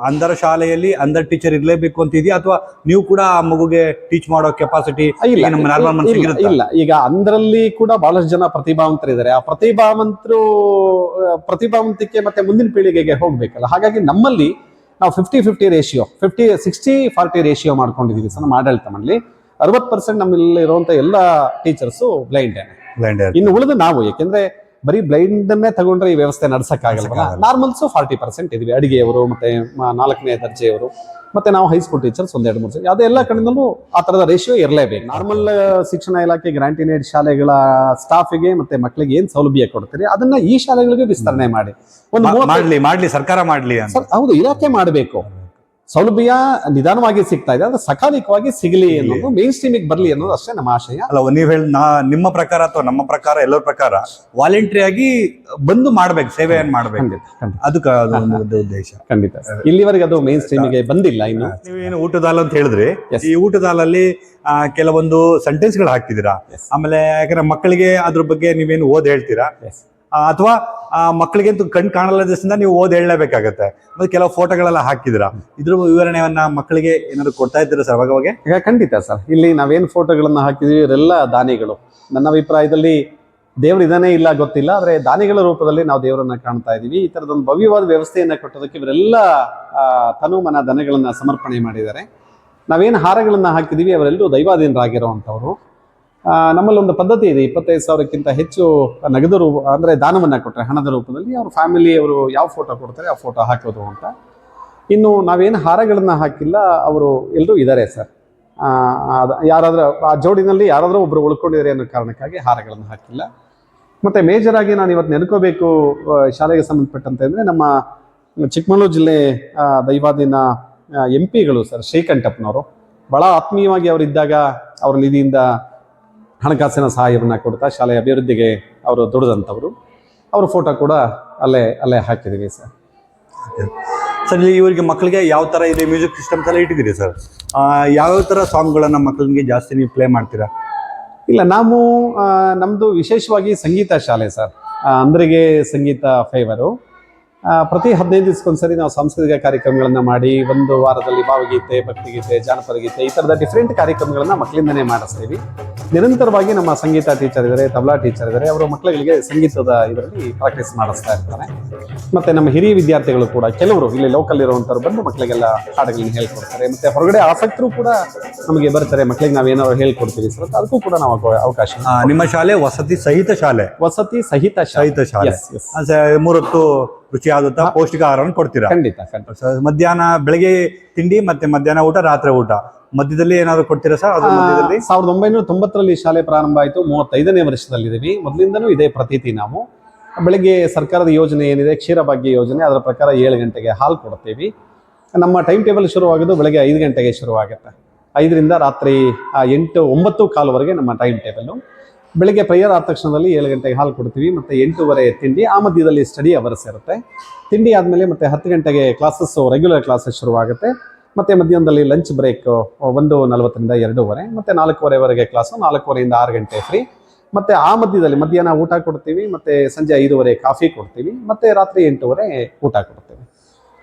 ಅಂಧರ ಶಾಲೆಯಲ್ಲಿ ಅಂಧರ್ ಟೀಚರ್ ಇರಲೇಬೇಕು ಅಂತ ಇದೆಯಾ ಅಥವಾ ನೀವು ಕೂಡ ಆ ಮಗುಗೆ ಟೀಚ್ ಮಾಡೋ ಕೆಪಾಸಿಟಿ ಇಲ್ಲ. ಈಗ ಅಂದ್ರಲ್ಲಿ ಕೂಡ ಬಹಳಷ್ಟು ಜನ ಪ್ರತಿಭಾವಂತರಿದ್ದಾರೆ. ಆ ಪ್ರತಿಭಾವಂತರು ಪ್ರತಿಭಾವಂತಿಕೆ ಮತ್ತೆ ಮುಂದಿನ ಪೀಳಿಗೆಗೆ ಹೋಗ್ಬೇಕಲ್ಲ. ಹಾಗಾಗಿ ನಮ್ಮಲ್ಲಿ ನಾವು fifty fifty ratio fifty sixty forty ratio ಮಾಡ್ಕೊಂಡಿದ್ದೀವಿ ಸರ್ ನಮ್ಮ ಆಡಳಿತ ಮಂಡಳಿ. ಅರವತ್ತು ಪರ್ಸೆಂಟ್ ನಮ್ಮಲ್ಲಿ ಇರುವಂತ ಎಲ್ಲ ಟೀಚರ್ಸು ಬ್ಲೈಂಡ್. ಇನ್ನು ಉಳಿದು ನಾವು ಯಾಕೆಂದ್ರೆ ಬರೀ ಬ್ಲೈಂಡ್ ಅನ್ನೇ ತಗೊಂಡ್ರೆ ಈ ವ್ಯವಸ್ಥೆ ನಡ್ಸಕ್ಕಾಗಲ್ವಲ್ಲ ನಾರ್ಮಲ್ಸ್ ಫಾರ್ಟಿ ಪರ್ಸೆಂಟ್ ಇದೀವಿ ಅಡಿಗೆಯವರು ಮತ್ತೆ ನಾಲ್ಕನೇ ದರ್ಜೆಯವರು ಮತ್ತೆ ನಾವು ಹೈಸ್ಕೂಲ್ ಟೀಚರ್ಸ್ ಒಂದೆರಡು ಮೂರು ಜನ. ಅದೇ ಎಲ್ಲ ಕಡೆಯಿಂದಲೂ ಆ ತರದ ರೇಷಿಯೋ ಇರಲೇಬೇಕು. ನಾರ್ಮಲ್ ಶಿಕ್ಷಣ ಇಲಾಖೆ ಗ್ರಾಂಟಿನೇಡ್ ಶಾಲೆಗಳ ಸ್ಟಾಫಿಗೆ ಮತ್ತೆ ಮಕ್ಕಳಿಗೆ ಏನ್ ಸೌಲಭ್ಯ ಕೊಡ್ತೀರಿ ಅದನ್ನ ಈ ಶಾಲೆಗಳಿಗೆ ವಿಸ್ತರಣೆ ಮಾಡಿ. ಒಂದು ಮಾಡ್ಲಿ ಮಾಡ್ಲಿ ಸರ್ಕಾರ ಮಾಡ್ಲಿ ಅಂತ. ಹೌದು ಇಲಾಖೆ ಮಾಡಬೇಕು. ಸೌಲಭ್ಯ ನಿಧಾನವಾಗಿ ಸಿಗ್ತಾ ಇದೆ ಅದು ಸಕಾಲಿಕವಾಗಿ ಸಿಗಲಿ ಅನ್ನೋದು ಮೇನ್ ಸ್ಟ್ರೀಮಿಗೆ ಬರಲಿ ಅನ್ನೋದು ಅಷ್ಟೇ ನಮ್ಮ ಆಶಯ. ಅಲ್ಲ ನೀವು ಹೇಳಿ ನಾ ನಿಮ್ಮ ಪ್ರಕಾರ ಅಥವಾ ನಮ್ಮ ಪ್ರಕಾರ ಎಲ್ಲರ ಪ್ರಕಾರ ವಾಲಂಟ್ರಿ ಆಗಿ ಬಂದು ಮಾಡ್ಬೇಕು ಸೇವೆಯನ್ನು ಮಾಡ್ಬೇಕು. ಅದಕ್ಕೆ ಅದು ಒಂದು ಉದ್ದೇಶ. ಖಂಡಿತ. ಇಲ್ಲಿವರೆಗೆ ಅದು ಮೇನ್ ಸ್ಟ್ರೀಮಿಗೆ ಬಂದಿಲ್ಲ ಇನ್ನು. ನೀವೇನು ಊಟದ ಹಾಲು ಅಂತ ಹೇಳಿದ್ರಿ. ಈ ಊಟದಾಲಲ್ಲಿ ಕೆಲವೊಂದು ಸೆಂಟೆನ್ಸ್ಗಳು ಹಾಕ್ತಿದ್ದೀರಾ. ಆಮೇಲೆ ಯಾಕಂದ್ರೆ ಮಕ್ಕಳಿಗೆ ಅದ್ರ ಬಗ್ಗೆ ನೀವೇನು ಓದ್ ಹೇಳ್ತೀರಾ? ಅಥವಾ ಆ ಮಕ್ಕಳಿಗೆ ಅಂತೂ ಕಣ್ ಕಾಣಲ್ಲದಷ್ಟಿಂದ ನೀವು ಓದ್ ಹೇಳಲೇಬೇಕಾಗತ್ತೆ. ಮತ್ತೆ ಕೆಲವು ಫೋಟೋಗಳೆಲ್ಲ ಹಾಕಿದ್ರ ಇದ್ರ ವಿವರಣೆಯನ್ನ ಮಕ್ಕಳಿಗೆ ಏನಾದ್ರು ಕೊಡ್ತಾ ಇದ್ದೀರಾ ಸರ್ ಅವಾಗವಾಗ? ಅವಾಗೆ? ಈಗ ಖಂಡಿತ ಸರ್. ಇಲ್ಲಿ ನಾವೇನು ಫೋಟೋಗಳನ್ನ ಹಾಕಿದೀವಿ ಇವರೆಲ್ಲ ದಾನಿಗಳು. ನನ್ನ ಅಭಿಪ್ರಾಯದಲ್ಲಿ ದೇವರು ಇದಾನೇ ಇಲ್ಲ ಗೊತ್ತಿಲ್ಲ, ಆದ್ರೆ ದಾನಿಗಳ ರೂಪದಲ್ಲಿ ನಾವು ದೇವರನ್ನ ಕಾಣ್ತಾ ಇದೀವಿ. ಈ ತರದೊಂದು ಭವ್ಯವಾದ ವ್ಯವಸ್ಥೆಯನ್ನ ಕೊಟ್ಟೋದಕ್ಕೆ ಇವರೆಲ್ಲ ತನು ಮನ ದನಗಳನ್ನ ಸಮರ್ಪಣೆ ಮಾಡಿದ್ದಾರೆ. ನಾವೇನು ಹಾರಗಳನ್ನ ಹಾಕಿದೀವಿ ಅವರೆಲ್ಲರೂ ದೈವಾಧೀನರಾಗಿರುವಂಥವ್ರು. ನಮ್ಮಲ್ಲಿ ಒಂದು ಪದ್ಧತಿ ಇದೆ. ಇಪ್ಪತ್ತೈದು ಸಾವಿರಕ್ಕಿಂತ ಹೆಚ್ಚು ನಗದು ರೂಪ, ಅಂದ್ರೆ ದಾನವನ್ನು ಕೊಟ್ಟರೆ ಹಣದ ರೂಪದಲ್ಲಿ ಅವ್ರ ಫ್ಯಾಮಿಲಿ ಅವರು ಯಾವ ಫೋಟೋ ಕೊಡ್ತಾರೆ, ಆ ಫೋಟೋ ಹಾಕೋದು ಅಂತ. ಇನ್ನು ನಾವೇನು ಹಾರಗಳನ್ನು ಹಾಕಿಲ್ಲ, ಅವರು ಎಲ್ಲರೂ ಇದ್ದಾರೆ ಸರ್. ಯಾರಾದ್ರೂ, ಆ ಜೋಡಿನಲ್ಲಿ ಯಾರಾದರೂ ಒಬ್ಬರು ಉಳ್ಕೊಂಡಿದ್ದಾರೆ ಅನ್ನೋ ಕಾರಣಕ್ಕಾಗಿ ಹಾರಗಳನ್ನು ಹಾಕಿಲ್ಲ. ಮತ್ತೆ ಮೇಜರ್ ಆಗಿ ನಾನು ಇವತ್ತು ನೆನ್ಕೋಬೇಕು ಶಾಲೆಗೆ ಸಂಬಂಧಪಟ್ಟಂತೆ ಅಂದ್ರೆ ನಮ್ಮ ಚಿಕ್ಕಮಗಳೂರು ಜಿಲ್ಲೆ ದೈವಾದಿನ ಎಂ ಪಿಗಳು ಸರ್, ಶ್ರೀಕಂಠಪ್ಪನವರು. ಬಹಳ ಆತ್ಮೀಯವಾಗಿ ಅವರಿದ್ದಾಗ, ಅವ್ರ ನಿಧಿಯಿಂದ ಹಣಕಾಸಿನ ಸಹಾಯವನ್ನು ಕೊಡ್ತಾ ಶಾಲೆಯ ಅಭಿವೃದ್ಧಿಗೆ ಅವರು ದುಡಿದಂಥವ್ರು. ಅವ್ರ ಫೋಟೋ ಕೂಡ ಅಲ್ಲೇ ಅಲ್ಲೇ ಹಾಕಿದ್ದೀವಿ ಸರ್. ಸರ್ ಇಲ್ಲಿ ಇವರಿಗೆ ಮಕ್ಕಳಿಗೆ ಯಾವ ಥರ ಇದೆ ಮ್ಯೂಸಿಕ್ ಸಿಸ್ಟಮ್ಸ್ ಎಲ್ಲ ಇಟ್ಟಿದ್ದೀರಿ ಸರ್? ಯಾವ ಥರ ಸಾಂಗ್ಗಳನ್ನು ಮಕ್ಕಳಿಗೆ ಜಾಸ್ತಿ ನೀವು ಪ್ಲೇ ಮಾಡ್ತೀರಾ? ಇಲ್ಲ ನಾವು ನಮ್ಮದು ವಿಶೇಷವಾಗಿ ಸಂಗೀತ ಶಾಲೆ ಸರ್. ಅಂದ್ರಿಗೆ ಸಂಗೀತ ಫೇವರು ಪ್ರತಿ ಹದಿನೈದು ದಿವಸಕ್ಕೊಂದ್ಸರಿ ನಾವು ಸಾಂಸ್ಕೃತಿಕ ಕಾರ್ಯಕ್ರಮಗಳನ್ನು ಮಾಡಿ ಒಂದು ವಾರದಲ್ಲಿ ಭಾವಗೀತೆ ಭಕ್ತಿಗೀತೆ ಜಾನಪದ ಗೀತೆ ಈ ಥರದ ಡಿಫ್ರೆಂಟ್ ಕಾರ್ಯಕ್ರಮಗಳನ್ನು ಮಕ್ಕಳಿಂದನೇ ಮಾಡಿಸ್ತೀವಿ. ನಿರಂತರವಾಗಿ ನಮ್ಮ ಸಂಗೀತ ಟೀಚರ್ ಇದ್ದಾರೆ ತಬಲಾ ಟೀಚರ್ ಇದ್ದಾರೆ ಅವರು ಮಕ್ಕಳಿಗೆ ಸಂಗೀತದ ಇದರಲ್ಲಿ ಪ್ರಾಕ್ಟೀಸ್ ಮಾಡಿಸ್ತಾ ಇರ್ತಾರೆ. ಮತ್ತೆ ನಮ್ಮ ಹಿರಿಯ ವಿದ್ಯಾರ್ಥಿಗಳು ಕೂಡ ಕೆಲವರು ಇಲ್ಲಿ ಲೋಕಲ್ ಇರುವಂಥವ್ರು ಬಂದು ಮಕ್ಕಳಿಗೆಲ್ಲ ಹಾಡುಗಳನ್ನ ಹೇಳ್ಕೊಡ್ತಾರೆ. ಮತ್ತೆ ಹೊರಗಡೆ ಆಸಕ್ತರು ಕೂಡ ನಮಗೆ ಬರ್ತಾರೆ ಮಕ್ಕಳಿಗೆ ನಾವೇನಾದ್ರು ಹೇಳ್ಕೊಡ್ತೀವಿ ಸರ್ ಅದಕ್ಕೂ ಕೂಡ ನಾವು ಅವಕಾಶ ನಿಮ್ಮ ಶಾಲೆ ವಸತಿ ಸಹಿತ ಶಾಲೆ? ವಸತಿ ಸಹಿತ ಸಹಿತ ಶಾಲೆ. ಮೂರತ್ತು yes. ಆ, ಸ- ಮೂರೊತ್ತು ರುಚಿಯಾದಂತಹ ಪೌಷ್ಟಿಕ ಆಹಾರವನ್ನು ಕೊಡ್ತೀರಾ? ಖಂಡಿತ ಖಂಡಿತ. ಸ- ಮಧ್ಯಾಹ್ನ ಬೆಳಗ್ಗೆ ತಿಂಡಿ ಮತ್ತೆ ಮಧ್ಯಾಹ್ನ ಊಟ ರಾತ್ರಿ ಊಟ. ಮಧ್ಯದಲ್ಲಿ ಏನಾದ್ರು ಕೊಡ್ತೀರಾ ಸರ್? ಅದ್ರ ಮಧ್ಯದಲ್ಲಿ? ಸಾವಿರದ ಒಂಬೈನೂರ ತೊಂಬತ್ತರಲ್ಲಿ ಶಾಲೆ ಪ್ರಾರಂಭ ಆಯಿತು. ಮೂವತ್ತೈದನೇ ವರ್ಷದಲ್ಲಿದ್ದೀವಿ. ಮೊದಲಿಂದನೂ ಇದೇ ಪ್ರತೀತಿ ನಾವು. ಬೆಳಗ್ಗೆ ಸರ್ಕಾರದ ಯೋಜನೆ ಏನಿದೆ? ಕ್ಷೀರಭಾಗ್ಯ ಯೋಜನೆ. ಅದರ ಪ್ರಕಾರ ಏಳು ಗಂಟೆಗೆ ಹಾಲು ಕೊಡ್ತೀವಿ. ನಮ್ಮ ಟೈಮ್ ಟೇಬಲ್ ಶುರುವಾಗೋದು ಬೆಳಗ್ಗೆ ಐದು ಗಂಟೆಗೆ ಶುರುವಾಗುತ್ತೆ. ಐದರಿಂದ ರಾತ್ರಿ ಆ, ಎಂಟು ಒಂಬತ್ತು ಕಾಲುವರೆಗೆ ನಮ್ಮ ಟೈಮ್ ಟೇಬಲು ಬೆಳಗ್ಗೆ ಪ್ರೇಯರ್ ಆದ ತಕ್ಷಣದಲ್ಲಿ ಏಳು ಗಂಟೆಗೆ ಹಾಲು ಕೊಡ್ತೀವಿ, ಮತ್ತು ಎಂಟೂವರೆ ತಿಂಡಿ, ಆ ಮಧ್ಯದಲ್ಲಿ ಸ್ಟಡಿ ಅವರ್ಸ್ ಇರುತ್ತೆ. ತಿಂಡಿ ಆದಮೇಲೆ ಮತ್ತೆ ಹತ್ತು ಗಂಟೆಗೆ ಕ್ಲಾಸಸ್ಸು ರೆಗ್ಯುಲರ್ ಕ್ಲಾಸಸ್ ಶುರುವಾಗುತ್ತೆ. ಮತ್ತು ಮಧ್ಯಾಹ್ನದಲ್ಲಿ ಲಂಚ್ ಬ್ರೇಕ್ ಒಂದು ನಲವತ್ತರಿಂದ ಎರಡೂವರೆ, ಮತ್ತು ನಾಲ್ಕೂವರೆವರೆಗೆ ಕ್ಲಾಸು ನಾಲ್ಕೂವರೆಯಿಂದ ಆರು ಗಂಟೆ ಫ್ರೀ ಮತ್ತು ಆ ಮಧ್ಯದಲ್ಲಿ ಮಧ್ಯಾಹ್ನ ಊಟ ಕೊಡ್ತೀವಿ, ಮತ್ತು ಸಂಜೆ ಐದೂವರೆ ಕಾಫಿ ಕೊಡ್ತೀವಿ, ಮತ್ತು ರಾತ್ರಿ ಎಂಟೂವರೆ ಊಟ ಕೊಡ್ತೀವಿ.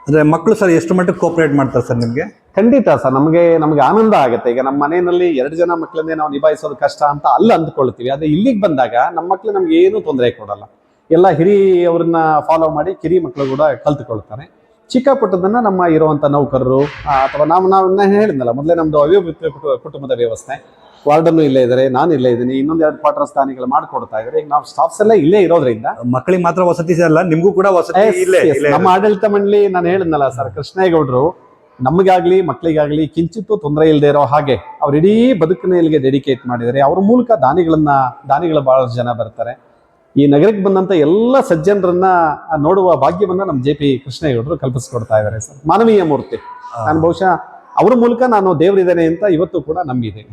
ಅಂದ್ರೆ ಮಕ್ಕಳು ಸರ್ ಎಷ್ಟು ಮಟ್ಟಕ್ಕೆ ಕೋಪರೇಟ್ ಮಾಡ್ತಾರೆ ಸರ್ ನಿಮಗೆ? ಖಂಡಿತ ಸರ್, ನಮಗೆ ನಮಗೆ ಆನಂದ ಆಗುತ್ತೆ. ಈಗ ನಮ್ಮ ಮನೆಯಲ್ಲಿ ಎರಡು ಜನ ಮಕ್ಕಳನ್ನೇ ನಾವು ನಿಭಾಯಿಸೋದು ಕಷ್ಟ ಅಂತ ಅಲ್ಲಿ ಅಂದ್ಕೊಳ್ತೀವಿ. ಆದರೆ ಇಲ್ಲಿಗೆ ಬಂದಾಗ ನಮ್ಮ ಮಕ್ಕಳು ನಮ್ಗೆ ಏನೂ ತೊಂದರೆ ಕೊಡಲ್ಲ. ಎಲ್ಲ ಹಿರಿಯವ್ರನ್ನ ಫಾಲೋ ಮಾಡಿ ಕಿರಿ ಮಕ್ಕಳು ಕೂಡ ಕಲ್ತುಕೊಳ್ತಾರೆ. ಚಿಕ್ಕ ಪುಟ್ಟದನ್ನ ನಮ್ಮ ಇರುವಂತ ನೌಕರರು ಅಥವಾ ನಾವು ನಾವು ಹೇಳಿದ್ನಲ್ಲ, ಮೊದಲೇ ನಮ್ದು ಅವಿಭಕ್ತ ಕುಟುಂಬದ ವ್ಯವಸ್ಥೆ. ವಾರ್ಡನ್ನು ಇಲ್ಲೇ ಇದ್ದಾರೆ ನಾನು ಇಲ್ಲೇ ಇದ್ದೀನಿ ಇನ್ನೊಂದು ಎರಡು ಕ್ವಾರ್ಟರ್ ಸ್ಥಾನಗಳು ಮಾಡ್ಕೊಡ್ತಾ ಇದ್ದಾರೆ. ಈಗ ನಾವು ಸ್ಟಾಫ್ಸ್ ಎಲ್ಲ ಇಲ್ಲೇ ಇರೋದ್ರಿಂದ ಮಕ್ಕಳಿಗೆ ಮಾತ್ರ ವಸತಿ ಅಲ್ಲ ನಿಮಗೂ ಕೂಡ ವಸತಿ ಇಲ್ಲೇ ನಮ್ಮ ಆಡಳಿತ ಮಂಡಳಿ ನಾನು ಹೇಳಿದ್ನಲ್ಲ ಸರ್ ಕೃಷ್ಣೇಗೌಡರು ನಮಗಾಗ್ಲಿ ಮಕ್ಕಳಿಗಾಗ್ಲಿ ಕಿಂಚಿತ್ತು ತೊಂದರೆ ಇಲ್ಲದೆ ಇರೋ ಹಾಗೆ ಅವ್ರ ಇಡೀ ಬದುಕಿನಲ್ಲಿಗೆ ಡೆಡಿಕೇಟ್ ಮಾಡಿದ್ದಾರೆ. ಅವ್ರ ಮೂಲಕ ದಾನಿಗಳನ್ನ ದಾನಿಗಳು ಬಹಳಷ್ಟು ಜನ ಬರ್ತಾರೆ. ಈ ನಗರಕ್ಕೆ ಬಂದಂತ ಎಲ್ಲ ಸಜ್ಜನರನ್ನ ನೋಡುವ ಭಾಗ್ಯವನ್ನ ನಮ್ಮ ಜೆ ಪಿ ಕೃಷ್ಣೇಗೌಡರು ಕಲ್ಪಿಸ್ಕೊಡ್ತಾ ಇದ್ದಾರೆ ಸರ್ ಮಾನವೀಯ ಮೂರ್ತಿ. ನಾನು ಬಹುಶಃ ಅವ್ರ ಮೂಲಕ ನಾನು ದೇವರಿದ್ದೇನೆ ಅಂತ ಇವತ್ತು ಕೂಡ ನಂಬಿದ್ದೀನಿ.